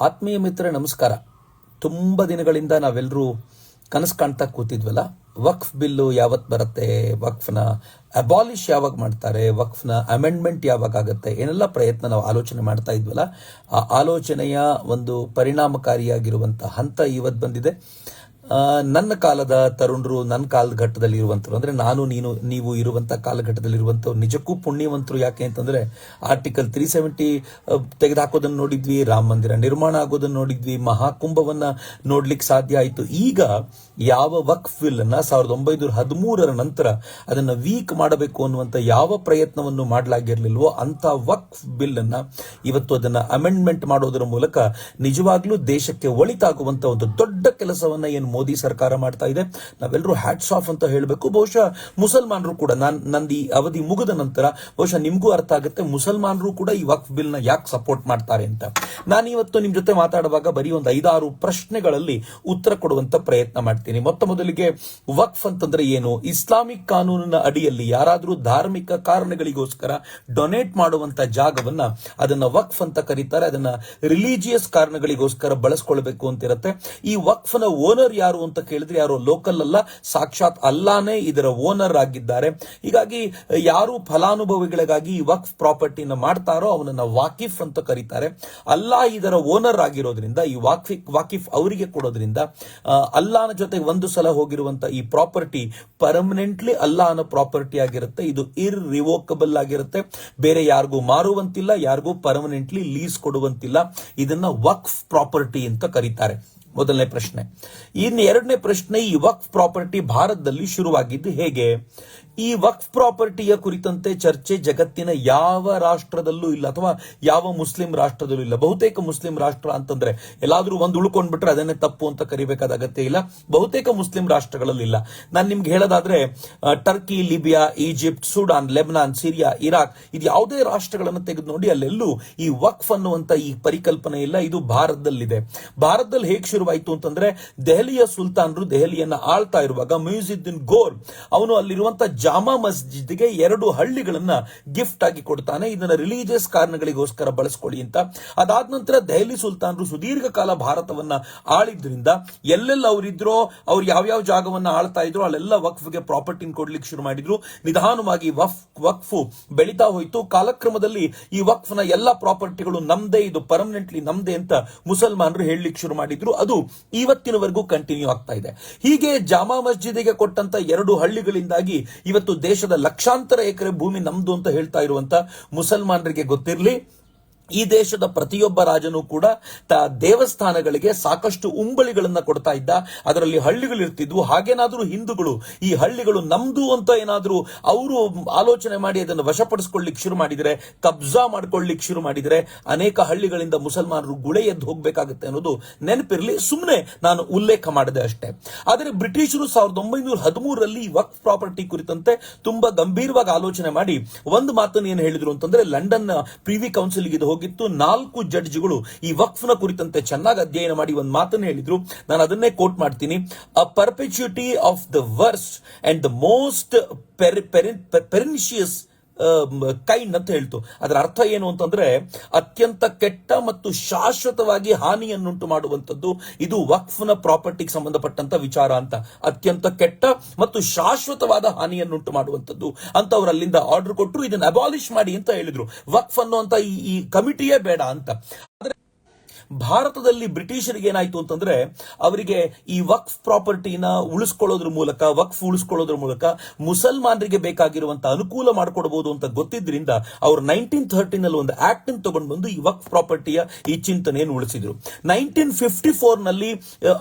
ಆತ್ಮೀಯ ಮಿತ್ರ ನಮಸ್ಕಾರ. ತುಂಬ ದಿನಗಳಿಂದ ನಾವೆಲ್ಲರೂ ಕನಸು ಕಾಣ್ತಾ ಕೂತಿದ್ವಲ್ಲ? ವಕ್ಫ್ ಬಿಲ್ಲು ಯಾವತ್ತು ಬರುತ್ತೆ? ವಕ್ಫ್ನ ಅಬಾಲಿಷ್ ಯಾವಾಗ ಮಾಡ್ತಾರೆ? ವಕ್ಫ್ನ ಅಮೆಂಡ್ಮೆಂಟ್ ಯಾವಾಗ ಆಗುತ್ತೆ? ಏನೆಲ್ಲ ಪ್ರಯತ್ನ ನಾವು ಆಲೋಚನೆ ಮಾಡ್ತಾ ಇದ್ವಲ್ಲ? ಆ ಆಲೋಚನೆಯ ಒಂದು ಪರಿಣಾಮಕಾರಿಯಾಗಿರುವಂಥ ಹಂತ ಇವತ್ತು ಬಂದಿದೆ. ನನ್ನ ಕಾಲದ ತರುಣರು ನನ್ನ ಕಾಲದ ಘಟ್ಟದಲ್ಲಿ ಇರುವಂತರು ಅಂದ್ರೆ ನಾನು, ನೀನು, ನೀವು ಇರುವಂತ ಕಾಲಘಟ್ಟದಲ್ಲಿ ಇರುವಂತವ್ರು ನಿಜಕ್ಕೂ ಪುಣ್ಯವಂತರು ಯಾಕೆ ಅಂತಂದ್ರೆ ಆರ್ಟಿಕಲ್ ತ್ರೀ ಸೆವೆಂಟಿ ತೆಗೆದುಹಾಕೋದನ್ನ ನೋಡಿದ್ವಿ, ರಾಮ ಮಂದಿರ ನಿರ್ಮಾಣ ಆಗೋದನ್ನ ನೋಡಿದ್ವಿ, ಮಹಾಕುಂಭವನ್ನ ನೋಡ್ಲಿಕ್ಕೆ ಸಾಧ್ಯ ಆಯಿತು. ಈಗ ಯಾವ ವಕ್ಫ್ ಬಿಲ್ ಅನ್ನ ಸಾವಿರದ ಒಂಬೈನೂರ ಹದಿಮೂರರ ನಂತರ ಅದನ್ನು ವೀಕ್ ಮಾಡಬೇಕು ಅನ್ನುವಂಥ ಯಾವ ಪ್ರಯತ್ನವನ್ನು ಮಾಡಲಾಗಿರಲಿಲ್ವೋ ಅಂಥ ವಕ್ಫ್ ಬಿಲ್ ಅನ್ನ ಇವತ್ತು ಅದನ್ನು ಅಮೆಂಡ್ಮೆಂಟ್ ಮಾಡೋದರ ಮೂಲಕ ನಿಜವಾಗ್ಲೂ ದೇಶಕ್ಕೆ ಒಳಿತಾಗುವಂಥ ಒಂದು ದೊಡ್ಡ ಕೆಲಸವನ್ನ ಏನು ಮೋದಿ ಸರ್ಕಾರ ಮಾಡ್ತಾ ಇದೆ. ನಾವೆಲ್ಲರೂ ಹ್ಯಾಟ್ಸ್ ಆಫ್ ಅಂತ ಹೇಳಬೇಕು. ಬಹುಶಃ ಮುಸಲ್ಮಾನರು ಕೂಡ ನಾನು ನಂದು ಈ ಅವಧಿ ಮುಗಿದ ನಂತರ ಬಹುಶಃ ನಿಮಗೂ ಅರ್ಥ ಆಗುತ್ತೆ. ಮುಸಲ್ಮಾನರು ಕೂಡ ಈ ವಕ್ಫ್ ಬಿಲ್ನ ಯಾಕೆ ಸಪೋರ್ಟ್ ಮಾಡ್ತಾರೆ ಅಂತ. ನಾನು ಇವತ್ತು ನಿಮ್ಮ ಜೊತೆ ಮಾತಾಡುವಾಗ ಬರೀ ಒಂದು ಐದಾರು ಪ್ರಶ್ನೆಗಳಲ್ಲಿ ಉತ್ತರ ಕೊಡುವಂತ ಪ್ರಯತ್ನ ಮಾಡ್ತೀನಿ. ಮೊತ್ತ ಮೊದಲಿಗೆ ವಕ್ಫ್ ಅಂತಂದ್ರೆ ಏನು? ಇಸ್ಲಾಮಿಕ್ ಕಾನೂನಿನ ಅಡಿಯಲ್ಲಿ ಯಾರಾದರೂ ಧಾರ್ಮಿಕ ಕಾರಣಗಳಿಗೋಸ್ಕರ ಡೊನೇಟ್ ಮಾಡುವಂತ ಜಾಗವನ್ನ ಅದನ್ನ ವಕ್ಫ್ ಅಂತ ಕರೀತಾರೆ. ಅದನ್ನ ರಿಲಿಜಿಯಸ್ ಕಾರಣಗಳಿಗೋಸ್ಕರ ಬಳಸ್ಕೊಳ್ಬೇಕು ಅಂತ ಇರುತ್ತೆ ಈ ವಕ್ಫ್ನ ಓನರ್ ಯಾರು ಅಂತ ಕೇಳಿದ್ರೆ ಯಾರು? ಲೋಕಲ್ ಅಲ್ಲ, ಸಾಕ್ಷಾತ್ ಅಲ್ಲಾನೇ ಇದರ ಓನರ್ ಆಗಿದ್ದಾರೆ. ಹೀಗಾಗಿ ಯಾರು ಫಲಾನುಭವಿಗಳಿಗಾಗಿ ಈ ವಕ್ಫ್ ಪ್ರಾಪರ್ಟಿನ ಮಾಡ್ತಾರೋ ಅವನನ್ನ ವಾಕಿಫ್ ಅಂತ ಕರೀತಾರೆ. ಅಲ್ಲಾ ಇದರ ಓನರ್ ಆಗಿರೋದ್ರಿಂದ, ಈ ವಾಕಿಫ್ ವಾಕಿಫ್ ಅವರಿಗೆ ಕೊಡೋದ್ರಿಂದ ಅಲ್ಲಾನ ಜೊತೆ ಒಂದು ಸಲ ಹೋಗಿರುವಂತ ಈ ಪ್ರಾಪರ್ಟಿ ಪರ್ಮನೆಂಟ್ಲಿ ಅಲ್ಲಾನ ಪ್ರಾಪರ್ಟಿ ಆಗಿರುತ್ತೆ. ಇದು ಇರ್ ರಿವೋಕಬಲ್ ಆಗಿರುತ್ತೆ. ಬೇರೆ ಯಾರಿಗೂ ಮಾರುವಂತಿಲ್ಲ, ಯಾರಿಗೂ ಪರ್ಮನೆಂಟ್ಲಿ ಲೀಸ್ ಕೊಡುವಂತಿಲ್ಲ. ಇದನ್ನ ವಕ್ಫ್ ಪ್ರಾಪರ್ಟಿ ಅಂತ ಕರೀತಾರೆ. ಮೊದಲನೇ ಪ್ರಶ್ನೆ. ಇನ್ನು ಎರಡನೇ ಪ್ರಶ್ನೆ, ಈ ವಕ್ಫ್ ಪ್ರಾಪರ್ಟಿ ಭಾರತದಲ್ಲಿ ಶುರುವಾಗಿದ್ದು ಹೇಗೆ? ಈ ವಕ್ಫ್ ಪ್ರಾಪರ್ಟಿಯ ಕುರಿತಂತೆ ಚರ್ಚೆ ಜಗತ್ತಿನ ಯಾವ ರಾಷ್ಟ್ರದಲ್ಲೂ ಇಲ್ಲ ಅಥವಾ ಯಾವ ಮುಸ್ಲಿಂ ರಾಷ್ಟ್ರದಲ್ಲೂ ಇಲ್ಲ. ಬಹುತೇಕ ಮುಸ್ಲಿಂ ರಾಷ್ಟ್ರ ಅಂತಂದ್ರೆ ಎಲ್ಲಾದ್ರೂ ಒಂದು ಉಳ್ಕೊಂಡ್ಬಿಟ್ರೆ ಅದನ್ನೇ ತಪ್ಪು ಅಂತ ಕರಿಬೇಕಾದ ಅಗತ್ಯ ಇಲ್ಲ. ಬಹುತೇಕ ಮುಸ್ಲಿಂ ರಾಷ್ಟ್ರಗಳಲ್ಲಿ ಇಲ್ಲ. ನಾನು ನಿಮ್ಗೆ ಹೇಳೋದಾದ್ರೆ Turkey, Libya, Egypt, Sudan, Lebanon, Syria, Iraq ಇದು ಯಾವುದೇ ರಾಷ್ಟ್ರಗಳನ್ನು ತೆಗೆದು ನೋಡಿ ಅಲ್ಲೆಲ್ಲೂ ಈ ವಕ್ಫ್ ಅನ್ನುವಂತ ಈ ಪರಿಕಲ್ಪನೆ ಇಲ್ಲ. ಇದು ಭಾರತದಲ್ಲಿದೆ. ಭಾರತದಲ್ಲಿ ಹೇಗೆ ಶುರುವಾಯಿತು ಅಂತಂದ್ರೆ, ದೆಹಲಿಯ ಸುಲ್ತಾನರು ದೆಹಲಿಯನ್ನ ಆಳ್ತಾ ಇರುವಾಗ ಮ್ಯೂಸಿದ್ದೀನ್ ಗೋರ್ ಅವನು ಅಲ್ಲಿರುವಂತ ಜಾಮಾ ಮಸ್ಜಿದ್ಗೆ ಎರಡು ಹಳ್ಳಿಗಳನ್ನ ಗಿಫ್ಟ್ ಆಗಿ ಕೊಡ್ತಾನೆ. ಇದನ್ನ ರಿಲಿಜಿಯಸ್ ಕಾರಣಗಳಿಗೋಸ್ಕರ ಬಳಸ್ಕೊಳ್ಳಿ ಅಂತ. ಅದಾದ ನಂತರ ದೆಹಲಿ ಸುಲ್ತಾನರು ಸುದೀರ್ಘ ಕಾಲ ಭಾರತವನ್ನ ಆಳಿದ್ರಿಂದ ಎಲ್ಲೆಲ್ಲ ಅವರಿದ್ರೋ, ಅವ್ರು ಯಾವ್ಯಾವ ಜಾಗವನ್ನ ಆಳ್ತಾ ಇದ್ರು, ಅಲ್ಲೆಲ್ಲ ವಕ್ಫ್ಗೆ ಪ್ರಾಪರ್ಟಿನ ಕೊಡ್ಲಿಕ್ಕೆ ಶುರು ಮಾಡಿದ್ರು. ನಿಧಾನವಾಗಿ ವಫ್, ವಕ್ಫು ಬೆಳೀತಾ ಹೋಯ್ತು. ಕಾಲಕ್ರಮದಲ್ಲಿ ಈ ವಕ್ಫ್ನ ಎಲ್ಲ ಪ್ರಾಪರ್ಟಿಗಳು ನಮ್ದೇ, ಇದು ಪರ್ಮನೆಂಟ್ಲಿ ನಮ್ದೇ ಅಂತ ಮುಸಲ್ಮಾನರು ಹೇಳಲಿಕ್ಕೆ ಶುರು ಮಾಡಿದ್ರು. ಅದು ಇವತ್ತಿನವರೆಗೂ ಕಂಟಿನ್ಯೂ ಆಗ್ತಾ ಇದೆ. ಹೀಗೆ ಜಾಮಾ ಮಸ್ಜಿದಿಗೆ ಕೊಟ್ಟಂತ ಎರಡು ಹಳ್ಳಿಗಳಿಂದಾಗಿ ಇವತ್ತು ದೇಶದ ಲಕ್ಷಾಂತರ ಎಕರೆ ಭೂಮಿ ನಮ್ದು ಅಂತ ಹೇಳ್ತಾ ಇರುವಂತ ಮುಸಲ್ಮಾನರಿಗೆ ಗೊತ್ತಿರಲಿ ಈ ದೇಶದ ಪ್ರತಿಯೊಬ್ಬ ರಾಜನೂ ಕೂಡ ತ ದೇವಸ್ಥಾನಗಳಿಗೆ ಸಾಕಷ್ಟು ಉಂಬಳಿಗಳನ್ನ ಕೊಡ್ತಾ ಇದ್ದ. ಅದರಲ್ಲಿ ಹಳ್ಳಿಗಳು ಇರ್ತಿದ್ವು. ಹಾಗೇನಾದ್ರೂ ಹಿಂದೂಗಳು, ಈ ಹಳ್ಳಿಗಳು ನಮ್ದು ಅಂತ ಏನಾದರೂ ಅವರು ಆಲೋಚನೆ ಮಾಡಿ ಅದನ್ನು ವಶಪಡಿಸ್ಕೊಳ್ಳಿಕ್ ಶುರು ಮಾಡಿದ್ರೆ, ಕಬ್ಜಾ ಮಾಡ್ಕೊಳ್ಳಿಕ್ ಶುರು ಮಾಡಿದ್ರೆ, ಅನೇಕ ಹಳ್ಳಿಗಳಿಂದ ಮುಸಲ್ಮಾನರು ಗುಳೆ ಎದ್ದು ಹೋಗಬೇಕಾಗುತ್ತೆ ಅನ್ನೋದು ನೆನಪಿರಲಿ. ಸುಮ್ಮನೆ ನಾನು ಉಲ್ಲೇಖ ಮಾಡಿದೆ ಅಷ್ಟೇ. ಆದರೆ ಬ್ರಿಟಿಷರು ಸಾವಿರದ ಒಂಬೈನೂರ ಹದಿಮೂರರಲ್ಲಿ ವಕ್ಫ್ ಪ್ರಾಪರ್ಟಿ ಕುರಿತಂತೆ ತುಂಬಾ ಗಂಭೀರವಾಗಿ ಆಲೋಚನೆ ಮಾಡಿ ಒಂದು ಮಾತನ್ನು ಏನು ಹೇಳಿದ್ರು ಅಂತಂದ್ರೆ ಲಂಡನ್ ಪ್ರಿವಿ ಕೌನ್ಸಿಲ್ ಇದು ಹೋಗಿತ್ತು. ನಾಲ್ಕು ಜಡ್ಜ್ಗಳು ಈ ವಕ್ಫ್ನ ಕುರಿತಂತೆ ಚೆನ್ನಾಗಿ ಅಧ್ಯಯನ ಮಾಡಿ ಒಂದು ಮಾತನ್ನು ಹೇಳಿದ್ರು. ನಾನು ಅದನ್ನೇ ಕೋಟ್ ಮಾಡ್ತೀನಿ. A perpetuity of the worst and the most pernicious kind ಅಂತ ಹೇಳ್ತು. ಅದರ ಅರ್ಥ ಏನು ಅಂತಂದ್ರೆ, ಅತ್ಯಂತ ಕೆಟ್ಟ ಮತ್ತು ಶಾಶ್ವತವಾಗಿ ಹಾನಿಯನ್ನುಂಟು ಮಾಡುವಂತದ್ದು ಇದು ವಕ್ಫ್ನ ಪ್ರಾಪರ್ಟಿಗೆ ಸಂಬಂಧಪಟ್ಟಂತ ವಿಚಾರ ಅಂತ. ಅತ್ಯಂತ ಕೆಟ್ಟ ಮತ್ತು ಶಾಶ್ವತವಾದ ಹಾನಿಯನ್ನುಂಟು ಮಾಡುವಂತದ್ದು ಅಂತ ಅವರು ಅಲ್ಲಿಂದ ಆರ್ಡರ್ ಕೊಟ್ಟರು ಇದನ್ನ ಅಬಾಲಿಷ್ ಮಾಡಿ ಅಂತ ಹೇಳಿದ್ರು. ವಕ್ಫ್ ಅನ್ನುವಂತ ಈ ಕಮಿಟಿಯೇ ಬೇಡ ಅಂತ. ಆದ್ರೆ ಭಾರತದಲ್ಲಿ ಬ್ರಿಟಿಷರಿಗೆ ಏನಾಯ್ತು ಅಂತಂದ್ರೆ ಅವರಿಗೆ ಈ ವಕ್ಫ್ ಪ್ರಾಪರ್ಟಿನ ಉಳಿಸ್ಕೊಳ್ಳೋದ್ರ ಮೂಲಕ, ವಕ್ಫ್ ಉಳಿಸ್ಕೊಳ್ಳೋದ್ರ ಮೂಲಕ ಮುಸಲ್ಮಾನರಿಗೆ ಬೇಕಾಗಿರುವಂತ ಅನುಕೂಲ ಮಾಡಿಕೊಡಬಹುದು ಅಂತ ಗೊತ್ತಿದ್ರಿಂದ ಅವರು ನೈನ್ಟೀನ್ ಥರ್ಟಿನಲ್ಲಿ ಒಂದು ಆಕ್ಟ್ ತಗೊಂಡು ಬಂದು ಈ ವಕ್ಫ್ ಪ್ರಾಪರ್ಟಿಯ ಈ ಚಿಂತನೆಯನ್ನು ಉಳಿಸಿದ್ರು. ನೈನ್ಟೀನ್ ಫಿಫ್ಟಿ ಫೋರ್ನಲ್ಲಿ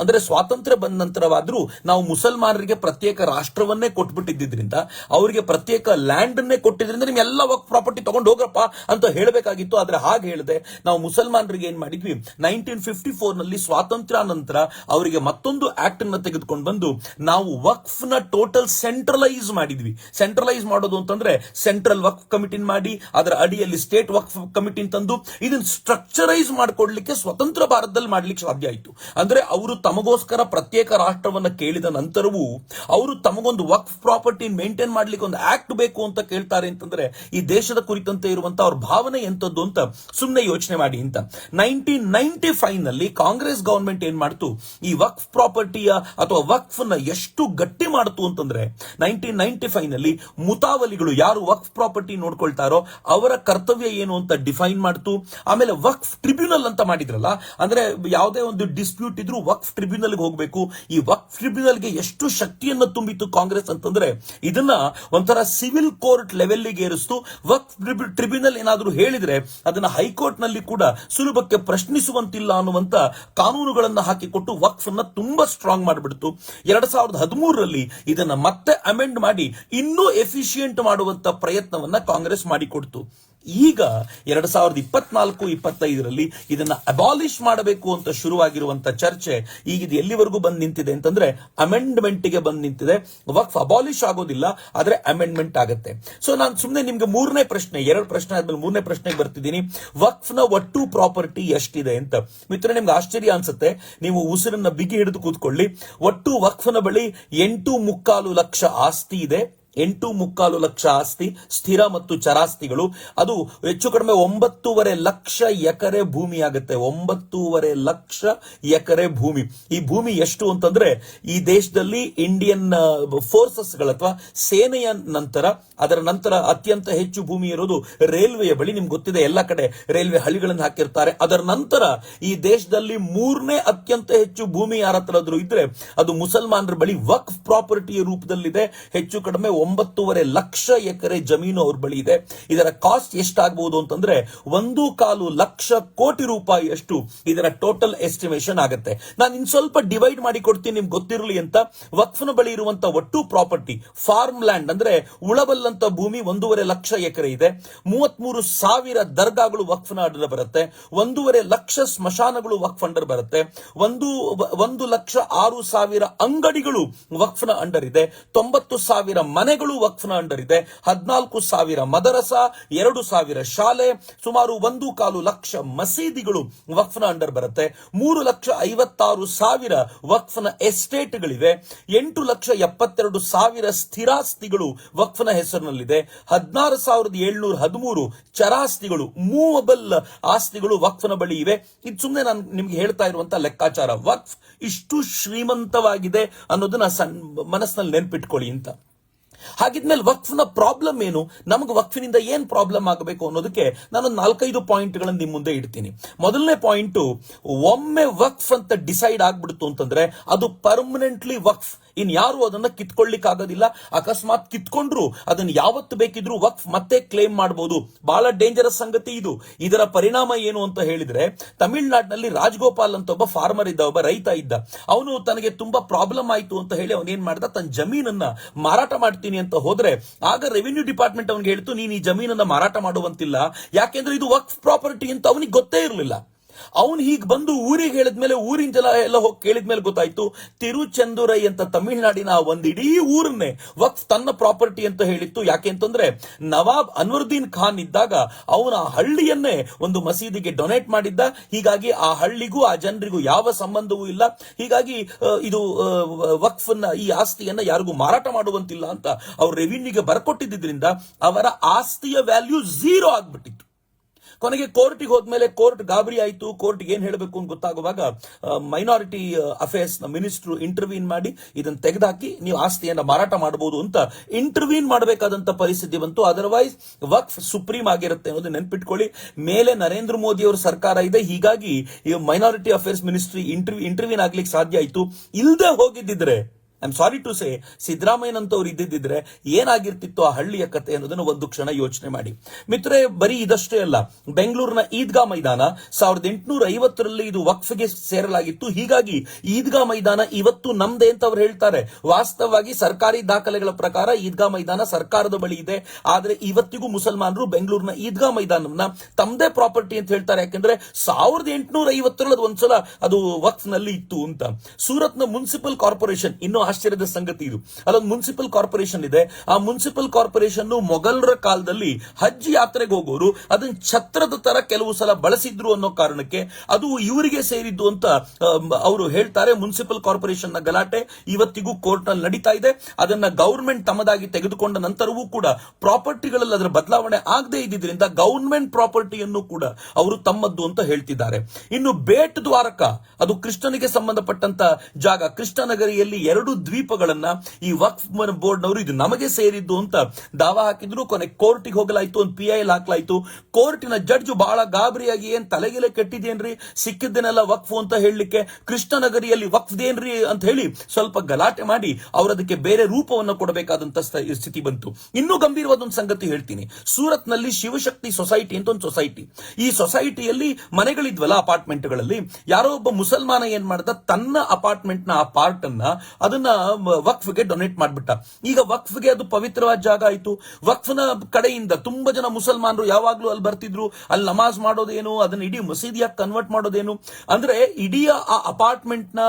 ಅಂದ್ರೆ ಸ್ವಾತಂತ್ರ್ಯ ಬಂದ ನಂತರವಾದ್ರೂ ನಾವು ಮುಸಲ್ಮಾನರಿಗೆ ಪ್ರತ್ಯೇಕ ರಾಷ್ಟ್ರವನ್ನೇ ಕೊಟ್ಬಿಟ್ಟಿದ್ದರಿಂದ ಅವರಿಗೆ ಪ್ರತ್ಯೇಕ ಲ್ಯಾಂಡ್ ಅನ್ನೇ ಕೊಟ್ಟಿದ್ರಿಂದ ನಿಮ್ ಎಲ್ಲ ವಕ್ಫ್ ಪ್ರಾಪರ್ಟಿ ತಗೊಂಡು ಹೋಗ್ರಪ್ಪ ಅಂತ ಹೇಳಬೇಕಾಗಿತ್ತು. ಆದ್ರೆ ಹಾಗೆ ಹೇಳಿದೆ, ನಾವು ಮುಸಲ್ಮಾನರಿಗೆ ಏನ್ ಮಾಡಿದ್ವಿ? ನೈನ್ಟೀನ್ ಫಿಫ್ಟಿ ಫೋರ್ನಲ್ಲಿ ಸ್ವಾತಂತ್ರ್ಯ ನಂತರ ಅವರಿಗೆ ಮತ್ತೊಂದು ಆಕ್ಟ್ ಅನ್ನ ತೆಗೆದುಕೊಂಡು ಬಂದು ನಾವು ವಕ್ಫ್ನ ಟೋಟಲ್ ಸೆಂಟ್ರಲೈಸ್ ಮಾಡಿದ್ವಿ. ಸೆಂಟ್ರಲೈಸ್ ಮಾಡೋದು ಅಂತಂದ್ರೆ ಸೆಂಟ್ರಲ್ ವಕ್ಫ್ ಕಮಿಟಿನ್ ಮಾಡಿ, ಅದರ ಅಡಿಯಲ್ಲಿ ಸ್ಟೇಟ್ ವಕ್ಫ್ ಕಮಿಟಿನ್ ತಂದು, ಇದನ್ನ ಸ್ಟ್ರಕ್ಚರೈಸ್ ಮಾಡಿಕೊಡ್ಲಿಕ್ಕೆ ಸ್ವತಂತ್ರ ಭಾರತದಲ್ಲಿ ಮಾಡ್ಲಿಕ್ಕೆ ಸಾಧ್ಯ ಆಯಿತು. ಅಂದ್ರೆ ಅವರು ತಮಗೋಸ್ಕರ ಪ್ರತ್ಯೇಕ ರಾಷ್ಟ್ರವನ್ನ ಕೇಳಿದ ನಂತರವೂ ಅವರು ತಮಗೊಂದು ವಕ್ಫ್ ಪ್ರಾಪರ್ಟಿ ಮೇಂಟೈನ್ ಮಾಡ್ಲಿಕ್ಕೆ ಒಂದು ಆಕ್ಟ್ ಬೇಕು ಅಂತ ಕೇಳ್ತಾರೆ ಅಂತಂದ್ರೆ ಈ ದೇಶದ ಕುರಿತಂತೆ ಇರುವಂತ ಅವ್ರ ಭಾವನೆ ಎಂತದ್ದು ಅಂತ ಸುಮ್ಮನೆ ಯೋಚನೆ ಮಾಡಿ ಅಂತ. ನೈನ್ಟೀನ್ ನೈನ್ಟಿ ಫೈವ್ನಲ್ಲಿ ಕಾಂಗ್ರೆಸ್ ಗವರ್ಮೆಂಟ್ ಏನ್ ಮಾಡ್ತು? ಈ ವಕ್ಫ್ ಪ್ರಾಪರ್ಟಿಯ ಅಥವಾ ವಕ್ಫ್ನ ಎಷ್ಟು ಗಟ್ಟಿ ಮಾಡ್ತು ಅಂತಂದ್ರೆ ನೈನ್ಟೀನ್ ನೈನ್ಟಿ ಫೈವ್ನಲ್ಲಿ ಮುತಾವಲಿಗಳು ಯಾರು ವಕ್ಫ್ ಪ್ರಾಪರ್ಟಿ ನೋಡ್ಕೊಳ್ತಾರೋ ಅವರ ಕರ್ತವ್ಯ ಏನು ಅಂತ ಡಿಫೈನ್ ಮಾಡ್ತು. ಆಮೇಲೆ ವಕ್ಫ್ ಟ್ರಿಬ್ಯುನಲ್ ಅಂತ ಮಾಡಿದ್ರಲ್ಲ, ಅಂದ್ರೆ ಯಾವುದೇ ಒಂದು ಡಿಸ್ಪ್ಯೂಟ್ ಇದ್ರೂ ವಕ್ಫ್ ಟ್ರಿಬ್ಯುನಲ್ ಹೋಗಬೇಕು. ಈ ವಕ್ಫ್ ಟ್ರಿಬ್ಯುನಲ್ಗೆ ಎಷ್ಟು ಶಕ್ತಿಯನ್ನು ತುಂಬಿತ್ತು ಕಾಂಗ್ರೆಸ್ ಅಂತಂದ್ರೆ, ಇದನ್ನ ಒಂಥರ ಸಿವಿಲ್ ಕೋರ್ಟ್ ಲೆವೆಲ್ಗೆ ಏರಿಸ್ತು. ವಕ್ಫ್ ಟ್ರಿಬ್ಯುನಲ್ ಏನಾದರೂ ಹೇಳಿದ್ರೆ ಅದನ್ನ ಹೈಕೋರ್ಟ್ನಲ್ಲಿ ಕೂಡ ಸುಲಭಕ್ಕೆ ಪ್ರಶ್ನಿಸುವಂತಿಲ್ಲ ಅನ್ನುವಂತ ಕಾನೂನುಗಳನ್ನು ಹಾಕಿಕೊಟ್ಟು ವಕ್ಫ್ ಅನ್ನ ತುಂಬಾ ಸ್ಟ್ರಾಂಗ್ ಮಾಡಿಬಿಡ್ತು. ಎರಡ್ ಸಾವಿರದ ಹದಿಮೂರರಲ್ಲಿ ಇದನ್ನ ಮತ್ತೆ ಅಮೆಂಡ್ ಮಾಡಿ ಇನ್ನೂ ಎಫಿಷಿಯಂಟ್ ಮಾಡುವಂತ ಪ್ರಯತ್ನವನ್ನ ಕಾಂಗ್ರೆಸ್ ಮಾಡಿಕೊಡ್ತು. ಈಗ ಎರಡ್ ಸಾವಿರದ ಇಪ್ಪತ್ನಾಲ್ಕು, ಇಪ್ಪತ್ತೈದರಲ್ಲಿ ಇದನ್ನ ಅಬಾಲಿಷ್ ಮಾಡಬೇಕು ಅಂತ ಶುರುವಾಗಿರುವಂತ ಚರ್ಚೆ ಈಗ ಇದು ಎಲ್ಲಿವರೆಗೂ ಬಂದ್ ನಿಂತಿದೆ ಅಂತಂದ್ರೆ ಅಮೆಂಡ್ಮೆಂಟ್ಗೆ ಬಂದ್ ನಿಂತಿದೆ. ವಕ್ಫ್ ಅಬಾಲಿಷ್ ಆಗೋದಿಲ್ಲ, ಆದ್ರೆ ಅಮೆಂಡ್ಮೆಂಟ್ ಆಗುತ್ತೆ. ಸೊ ನಾನು ಸುಮ್ಮನೆ ನಿಮ್ಗೆ ಮೂರನೇ ಪ್ರಶ್ನೆ, ಎರಡು ಪ್ರಶ್ನೆ ಆದ್ಮೇಲೆ ಮೂರನೇ ಪ್ರಶ್ನೆಗೆ ಬರ್ತಿದ್ದೀನಿ. ವಕ್ಫ್ನ ಒಟ್ಟು ಪ್ರಾಪರ್ಟಿ ಎಷ್ಟಿದೆ ಅಂತ. ಮಿತ್ರ ನಿಮ್ಗೆ ಆಶ್ಚರ್ಯ ಅನ್ಸುತ್ತೆ, ನೀವು ಉಸಿರನ್ನ ಬಿಗಿ ಹಿಡಿದು ಕೂತ್ಕೊಳ್ಳಿ. ಒಟ್ಟು ವಕ್ಫ್ನ ಬಳಿ ಎಂಟು ಮುಕ್ಕಾಲು ಲಕ್ಷ ಆಸ್ತಿ ಇದೆ. ಎಂಟು ಮುಕ್ಕಾಲು ಲಕ್ಷ ಆಸ್ತಿ, ಸ್ಥಿರ ಮತ್ತು ಚರಾಸ್ತಿಗಳು. ಅದು ಹೆಚ್ಚು ಕಡಿಮೆ ಒಂಬತ್ತೂವರೆ ಲಕ್ಷ ಎಕರೆ ಭೂಮಿ ಆಗುತ್ತೆ ಒಂಬತ್ತೂವರೆ ಲಕ್ಷ ಎಕರೆ ಭೂಮಿ. ಈ ಭೂಮಿ ಎಷ್ಟು ಅಂತಂದ್ರೆ, ಈ ದೇಶದಲ್ಲಿ ಇಂಡಿಯನ್ ಫೋರ್ಸಸ್ಗಳ ಅಥವಾ ಸೇನೆಯ ನಂತರ, ಅದರ ನಂತರ ಅತ್ಯಂತ ಹೆಚ್ಚು ಭೂಮಿ ಇರೋದು ರೈಲ್ವೆಯ ಬಳಿ. ನಿಮ್ಗೆ ಗೊತ್ತಿದೆ, ಎಲ್ಲ ಕಡೆ ರೈಲ್ವೆ ಹಳಿಗಳನ್ನು ಹಾಕಿರ್ತಾರೆ. ಅದರ ನಂತರ ಈ ದೇಶದಲ್ಲಿ ಮೂರನೇ ಅತ್ಯಂತ ಹೆಚ್ಚು ಭೂಮಿ ಯಾರ ಹತ್ರ ಇದ್ರೆ, ಅದು ಮುಸಲ್ಮಾನರ ಬಳಿ ವಕ್ಫ್ ಪ್ರಾಪರ್ಟಿಯ ರೂಪದಲ್ಲಿದೆ. ಹೆಚ್ಚು ಕಡಿಮೆ ಒಂಬತ್ತೂವರೆ ಲಕ್ಷ ಎಕರೆ ಜಮೀನು ಅವ್ರ ಬಳಿ ಇದೆ. ಇದರ ಕಾಸ್ಟ್ ಎಷ್ಟಾಗಬಹುದು ಅಂತಂದ್ರೆ ಒಂದು ಕಾಲು ಲಕ್ಷ ಕೋಟಿ ರೂಪಾಯಿ ಅಷ್ಟು ಇದರ ಟೋಟಲ್ ಎಸ್ಟಿಮೇಷನ್ ಆಗುತ್ತೆ. ನಾನು ಇನ್ ಸ್ವಲ್ಪ ಡಿವೈಡ್ ಮಾಡಿ ಕೊಡ್ತೀನಿ ನಿಮ್ಗೆ ಗೊತ್ತಿರಲಿ ಅಂತ. ವಕ್ಫನ ಬಳಿ ಇರುವಂತ ಒಟ್ಟು ಪ್ರಾಪರ್ಟಿ ಫಾರ್ಮ್ ಲ್ಯಾಂಡ್ ಅಂದ್ರೆ ಉಳಬಲ್ಲಂತ ಭೂಮಿ ಒಂದೂವರೆ ಲಕ್ಷ ಎಕರೆ ಇದೆ. ಮೂವತ್ಮೂರು ಸಾವಿರ ದರ್ಗಾಗಳು ವಕ್ಫ್ನ ಅಂಡರ್ ಬರುತ್ತೆ. ಒಂದೂವರೆ ಲಕ್ಷ ಸ್ಮಶಾನಗಳು ವಕ್ಫ್ ಅಂಡರ್ ಬರುತ್ತೆ. ಒಂದು ಒಂದು ಲಕ್ಷ ಆರು ಸಾವಿರ ಅಂಗಡಿಗಳು ವಕ್ಫ್ನ ಅಂಡರ್ ಇದೆ. ತೊಂಬತ್ತು ಸಾವಿರ ಮನೆಗಳು ವಕ್ಫ್ನ ಅಂಡರ್ ಇದೆ ಹದಿನಾಲ್ಕು ಸಾವಿರ ಮದರಸ, ಎರಡು ಸಾವಿರ ಶಾಲೆ, ಸುಮಾರು ಒಂದು ಕಾಲು ಲಕ್ಷ ಮಸೀದಿಗಳು ವಕ್ಫ್ನ ಅಂಡರ್ ಬರುತ್ತೆ. ಮೂರು ಲಕ್ಷ ಐವತ್ತಾರು ಸಾವಿರ ವಕ್ಫ್ನ ಎಸ್ಟೇಟ್ಗಳಿವೆ. ಎಂಟು ಲಕ್ಷ ಎಪ್ಪತ್ತೆರಡು ಸಾವಿರ ಸ್ಥಿರಾಸ್ತಿಗಳು ವಕ್ಫ್ನ ಹೆಸರಿನಲ್ಲಿದೆ. ಹದಿನಾರು ಸಾವಿರದ ಏಳ್ನೂರ ಹದಿಮೂರು ಚರಾಸ್ತಿಗಳು, ಮೂವಬಲ್ ಆಸ್ತಿಗಳು ವಕ್ಫ್ನ ಬಳಿ ಇವೆ. ಇದು ಸುಮ್ಮನೆ ನಾನು ನಿಮ್ಗೆ ಹೇಳ್ತಾ ಇರುವಂತಹ ಲೆಕ್ಕಾಚಾರ. ವಕ್ಫ್ ಇಷ್ಟು ಶ್ರೀಮಂತವಾಗಿದೆ ಅನ್ನೋದನ್ನ ಸಣ್ಣ ಮನಸ್ಸಿನಲ್ಲಿ ನೆನ್ಪಿಟ್ಕೊಳ್ಳಿ ಅಂತ. ಹಾಗಿದ್ಮೇಲೆ ವಕ್ಫ್ನ ಪ್ರಾಬ್ಲಮ್ ಏನು? ನಮಗೆ ವಕ್ಫಿನಿಂದ ಏನ್ ಪ್ರಾಬ್ಲಮ್ ಆಗಬೇಕು ಅನ್ನೋದಕ್ಕೆ ನಾನು ನಾಲ್ಕೈದು ಪಾಯಿಂಟ್ಗಳನ್ನು ನಿಮ್ಮ ಮುಂದೆ ಇಡ್ತೀನಿ. ಮೊದಲನೇ ಪಾಯಿಂಟ್, ಒಮ್ಮೆ ವಕ್ಫ್ ಅಂತ ಡಿಸೈಡ್ ಆಗ್ಬಿಡ್ತು ಅಂತಂದ್ರೆ ಅದು ಪರ್ಮನೆಂಟ್ಲಿ ವಕ್ಫ್. ಇನ್ ಯಾರು ಅದನ್ನ ಕಿತ್ಕೊಳ್ಳಿಕ್ ಆಗೋದಿಲ್ಲ ಅಕಸ್ಮಾತ್ ಕಿತ್ಕೊಂಡ್ರು ಅದನ್ನ ಯಾವತ್ತು ಬೇಕಿದ್ರು ವಕ್ಫ್ ಮತ್ತೆ ಕ್ಲೇಮ್ ಮಾಡಬಹುದು ಬಹಳ ಡೇಂಜರಸ್ ಸಂಗತಿ ಇದು. ಇದರ ಪರಿಣಾಮ ಏನು ಅಂತ ಹೇಳಿದ್ರೆ, ತಮಿಳುನಾಡಿನಲ್ಲಿ ರಾಜಗೋಪಾಲ್ ಅಂತ ಒಬ್ಬ ಫಾರ್ಮರ್ ಇದ್ದ, ಒಬ್ಬ ರೈತ ಇದ್ದ. ಅವನು ತನಗೆ ತುಂಬಾ ಪ್ರಾಬ್ಲಮ್ ಆಯ್ತು ಅಂತ ಹೇಳಿ ಅವನೇನ್ ಮಾಡ್ದ? ತನ್ನ ಜಮೀನನ್ನ ಮಾರಾಟ ಮಾಡ್ತೀನಿ ಅಂತ ಹೋದ್ರೆ, ಆಗ ರೆವಿನ್ಯೂ ಡಿಪಾರ್ಟ್ಮೆಂಟ್ ಅವನಿಗೆ ಹೇಳ್ತು, ನೀನು ಈ ಜಮೀನನ್ನ ಮಾರಾಟ ಮಾಡುವಂತಿಲ್ಲ. ಯಾಕೆಂದ್ರೆ ಇದು ವಕ್ಫ್ ಪ್ರಾಪರ್ಟಿ ಅಂತ ಅವನಿಗೆ ಗೊತ್ತೇ ಇರಲಿಲ್ಲ. ಅವನು ಹೀಗೆ ಬಂದು ಊರಿಗೆ ಹೇಳಿದ್ಮೇಲೆ ಊರಿನ ಜನ ಎಲ್ಲ ಹೋಗಿ ಕೇಳಿದ್ಮೇಲೆ ಗೊತ್ತಾಯ್ತು, ತಿರುಚೆಂದುರೈ ಅಂತ ತಮಿಳುನಾಡಿನ ಒಂದಿಡೀ ಊರನ್ನೇ ವಕ್ಫ್ ತನ್ನ ಪ್ರಾಪರ್ಟಿ ಅಂತ ಹೇಳಿತ್ತು. ಯಾಕೆ ಅಂತಂದ್ರೆ ನವಾಬ್ ಅನ್ವರ್ದೀನ್ ಖಾನ್ ಇದ್ದಾಗ ಅವನ ಹಳ್ಳಿಯನ್ನೇ ಒಂದು ಮಸೀದಿಗೆ ಡೊನೇಟ್ ಮಾಡಿದ್ದ. ಹೀಗಾಗಿ ಆ ಹಳ್ಳಿಗೂ, ಆ ಜನರಿಗೂ ಯಾವ ಸಂಬಂಧವೂ ಇಲ್ಲ. ಹೀಗಾಗಿ ಇದು ವಕ್ಫನ್ನ, ಈ ಆಸ್ತಿಯನ್ನ ಯಾರಿಗೂ ಮಾರಾಟ ಮಾಡುವಂತಿಲ್ಲ ಅಂತ ಅವ್ರು ರೆವಿನ್ಯೂಗೆ ಬರ್ಕೊಟ್ಟಿದ್ದರಿಂದ ಅವರ ಆಸ್ತಿಯ ವ್ಯಾಲ್ಯೂ ಝೀರೋ ಆಗ್ಬಿಟ್ಟಿತ್ತು. ಕೊನೆಗೆ ಕೋರ್ಟಿಗೆ ಹೋದ್ಮೇಲೆ ಕೋರ್ಟ್ ಗಾಬರಿ ಆಯಿತು, ಕೋರ್ಟ್ ಏನ್ ಹೇಳಬೇಕು ಅಂತ ಗೊತ್ತಾಗುವಾಗ ಮೈನಾರಿಟಿ ಅಫೇರ್ಸ್ನ ಮಿನಿಸ್ಟ್ರು ಇಂಟರ್ವ್ಯೂನ್ ಮಾಡಿ ಇದನ್ನ ತೆಗೆದಾಕಿ ನೀವು ಆಸ್ತಿಯನ್ನ ಮಾರಾಟ ಮಾಡಬಹುದು ಅಂತ ಇಂಟರ್ವ್ಯೂನ್ ಮಾಡಬೇಕಾದಂತ ಪರಿಸ್ಥಿತಿ ಬಂತು. ಅದರ್ವೈಸ್ ವಕ್ಫ್ ಸುಪ್ರೀಂ ಆಗಿರುತ್ತೆ ಅನ್ನೋದು ನೆನ್ಪಿಟ್ಕೊಳ್ಳಿ. ಮೇಲೆ ನರೇಂದ್ರ ಮೋದಿ ಅವರ ಸರ್ಕಾರ ಇದೆ, ಹೀಗಾಗಿ ಮೈನಾರಿಟಿ ಅಫೇರ್ಸ್ ಮಿನಿಸ್ಟ್ರಿ ಇಂಟರ್ವ್ಯೂ ಇಂಟರ್ವ್ಯೂನ್ ಆಗ್ಲಿಕ್ಕೆ ಸಾಧ್ಯ ಆಯ್ತು. ಇಲ್ಲದೆ ಹೋಗಿದ್ದಿದ್ರೆ I am sorry to say ಸಿದ್ದರಾಮಯ್ಯನಂತವ್ರು ಇದ್ದಿದ್ದಿದ್ರೆ ಏನಾಗಿರ್ತಿತ್ತು ಆ ಹಳ್ಳಿಯ ಕತೆ ಅನ್ನೋದನ್ನು ಒಂದು ಕ್ಷಣ ಯೋಚನೆ ಮಾಡಿ. ಮಿತ್ರೆ, ಬರೀ ಇದಷ್ಟೇ ಅಲ್ಲ, ಬೆಂಗಳೂರಿನ ಈದ್ಗಾ ಮೈದಾನ ಸಾವಿರದ ಎಂಟುನೂರ ಐವತ್ತರಲ್ಲಿ ಇದು ವಕ್ಫ್ಗೆ ಸೇರಲಾಗಿತ್ತು. ಹೀಗಾಗಿ ಈದ್ಗಾ ಮೈದಾನ ಇವತ್ತು ನಮ್ದೇ ಅಂತ ಅವ್ರು ಹೇಳ್ತಾರೆ. ವಾಸ್ತವವಾಗಿ ಸರ್ಕಾರಿ ದಾಖಲೆಗಳ ಪ್ರಕಾರ ಈದ್ಗಾ ಮೈದಾನ ಸರ್ಕಾರದ ಬಳಿ ಇದೆ. ಆದರೆ ಇವತ್ತಿಗೂ ಮುಸಲ್ಮಾನರು ಬೆಂಗಳೂರಿನ ಈದ್ಗಾ ಮೈದಾನವನ್ನ ತಮ್ಮದೇ ಪ್ರಾಪರ್ಟಿ ಅಂತ ಹೇಳ್ತಾರೆ. ಯಾಕಂದ್ರೆ ಸಾವಿರದ ಎಂಟುನೂರ ಐವತ್ತರಲ್ಲಿ ಒಂದ್ಸಲ ಅದು ವಕ್ಫ್ನಲ್ಲಿ ಇತ್ತು ಅಂತ. ಸೂರತ್ನ ಮುನ್ಸಿಪಲ್ ಕಾರ್ಪೊರೇಷನ್, ಇನ್ನೂ ಆಶ್ಚರ್ಯದ ಸಂಗತಿ ಇದು. ಅಲ್ಲೊಂದು ಮುನ್ಸಿಪಲ್ ಕಾರ್ಪೊರೇಷನ್ ಇದೆ. ಆ ಮುನ್ಸಿಪಲ್ ಕಾರ್ಪೊರೇಷನ್ ಮೊಘಲರ ಕಾಲದಲ್ಲಿ ಹಜ್ ಯಾತ್ರೆಗೆ ಹೋಗೋರು, ಅದನ್ನ ಛತ್ರದ ತರ ಕೆಲವು ಸಲ ಬಳಸಿದ್ರು ಅನ್ನೋ ಕಾರಣಕ್ಕೆ ಅದು ಇವರಿಗೆ ಸೇರಿದ್ದು ಅಂತ ಅವರು ಹೇಳ್ತಾರೆ ಮುನ್ಸಿಪಲ್ ಕಾರ್ಪೊರೇಷನ್ನ ಗಲಾಟೆ. ಇವತ್ತಿಗೂ ಕೋರ್ಟ್ನಲ್ಲಿ ನಡೀತಾ ಇದೆ. ಅದನ್ನ ಗೌರ್ಮೆಂಟ್ ತಮ್ಮದಾಗಿ ತೆಗೆದುಕೊಂಡ ನಂತರವೂ ಕೂಡ ಪ್ರಾಪರ್ಟಿಗಳಲ್ಲಿ ಅದರ ಬದಲಾವಣೆ ಆಗದೆ ಇದ್ದಿದ್ರಿಂದ ಗೌರ್ಮೆಂಟ್ ಪ್ರಾಪರ್ಟಿಯನ್ನು ಕೂಡ ಅವರು ತಮ್ಮದ್ದು ಅಂತ ಹೇಳ್ತಿದ್ದಾರೆ. ಇನ್ನು ಬೇಟ್ ದ್ವಾರಕ, ಅದು ಕೃಷ್ಣನಿಗೆ ಸಂಬಂಧಪಟ್ಟಂತ ಜಾಗ. ಕೃಷ್ಣನಗರಿಯಲ್ಲಿ ಎರಡು ದ್ವೀಪಗಳನ್ನ ಈ ವಕ್ಫ್ ಬೋರ್ಡ್ ನವರು ಇದು ನಮಗೆ ಸೇರಿದ್ದು ಅಂತ ದಾವಾ ಹಾಕಿದ್ರು. ಕೊನೆ ಕೋರ್ಟಿಗೆ ಹೋಗಲಾಯ್ತು ಒಂದು ಪಿ ಐ ಹಾಕ್ಲಾಯ್ತು. ಕೋರ್ಟಿನ ಜಡ್ಜ್ ಬಹಳ ಗಾಬರಿಯಾಗಿ ಏನ್ ತಲೆಗೆಲೆ ಕೆಟ್ಟಿದೇನ್ರಿ ಸಿಕ್ಕಿದ್ದನ್ನೆಲ್ಲ ವಕ್ಫ್ ಅಂತ ಹೇಳಲಿಕ್ಕೆ ಕೃಷ್ಣನಗರಿಯಲ್ಲಿ ವಕ್ಫ್ದೇನ್ರಿ ಅಂತ ಹೇಳಿ ಸ್ವಲ್ಪ ಗಲಾಟೆ ಮಾಡಿ ಅವರು ಅದಕ್ಕೆ ಬೇರೆ ರೂಪವನ್ನು ಕೊಡಬೇಕಾದಂತ ಸ್ಥಿತಿ ಬಂತು. ಇನ್ನೂ ಗಂಭೀರವಾದ ಒಂದು ಸಂಗತಿ ಹೇಳ್ತೀನಿ. ಸೂರತ್ನಲ್ಲಿ ಶಿವಶಕ್ತಿ ಸೊಸೈಟಿ ಅಂತ ಒಂದು ಸೊಸೈಟಿ. ಈ ಸೊಸೈಟಿಯಲ್ಲಿ ಮನೆಗಳಿದ್ವಲ್ಲ ಅಪಾರ್ಟ್ಮೆಂಟ್ಗಳಲ್ಲಿ. ಯಾರೋ ಒಬ್ಬ ಮುಸಲ್ಮಾನ ಏನ್ ಮಾಡ್ದ? ತನ್ನ ಅಪಾರ್ಟ್ಮೆಂಟ್ನ ಆ ಪಾರ್ಟ್ ಅನ್ನ ಅದನ್ನ ಮ- ವಕ್ಫ್ಗೆ ಡೊನೇಟ್ ಮಾಡ್ಬಿಟ್ಟ. ಈಗ ವಕ್ಫ್ಗೆ ಅದು ಪವಿತ್ರವಾದ ಜಾಗ ಆಯ್ತು. ವಕ್ಫ್ನ ಕಡೆಯಿಂದ ತುಂಬಾ ಜನ ಮುಸಲ್ಮಾನರು ಯಾವಾಗ್ಲೂ ಅಲ್ಲಿ ಬರ್ತಿದ್ರು. ಅಲ್ಲಿ ನಮಾಜ್ ಮಾಡೋದೇನು, ಅದನ್ನ ಇಡೀ ಮಸೀದಿಯಾಗಿ ಕನ್ವರ್ಟ್ ಮಾಡೋದೇನು. ಅಂದ್ರೆ ಇಡೀ ಆ ಅಪಾರ್ಟ್ಮೆಂಟ್ನ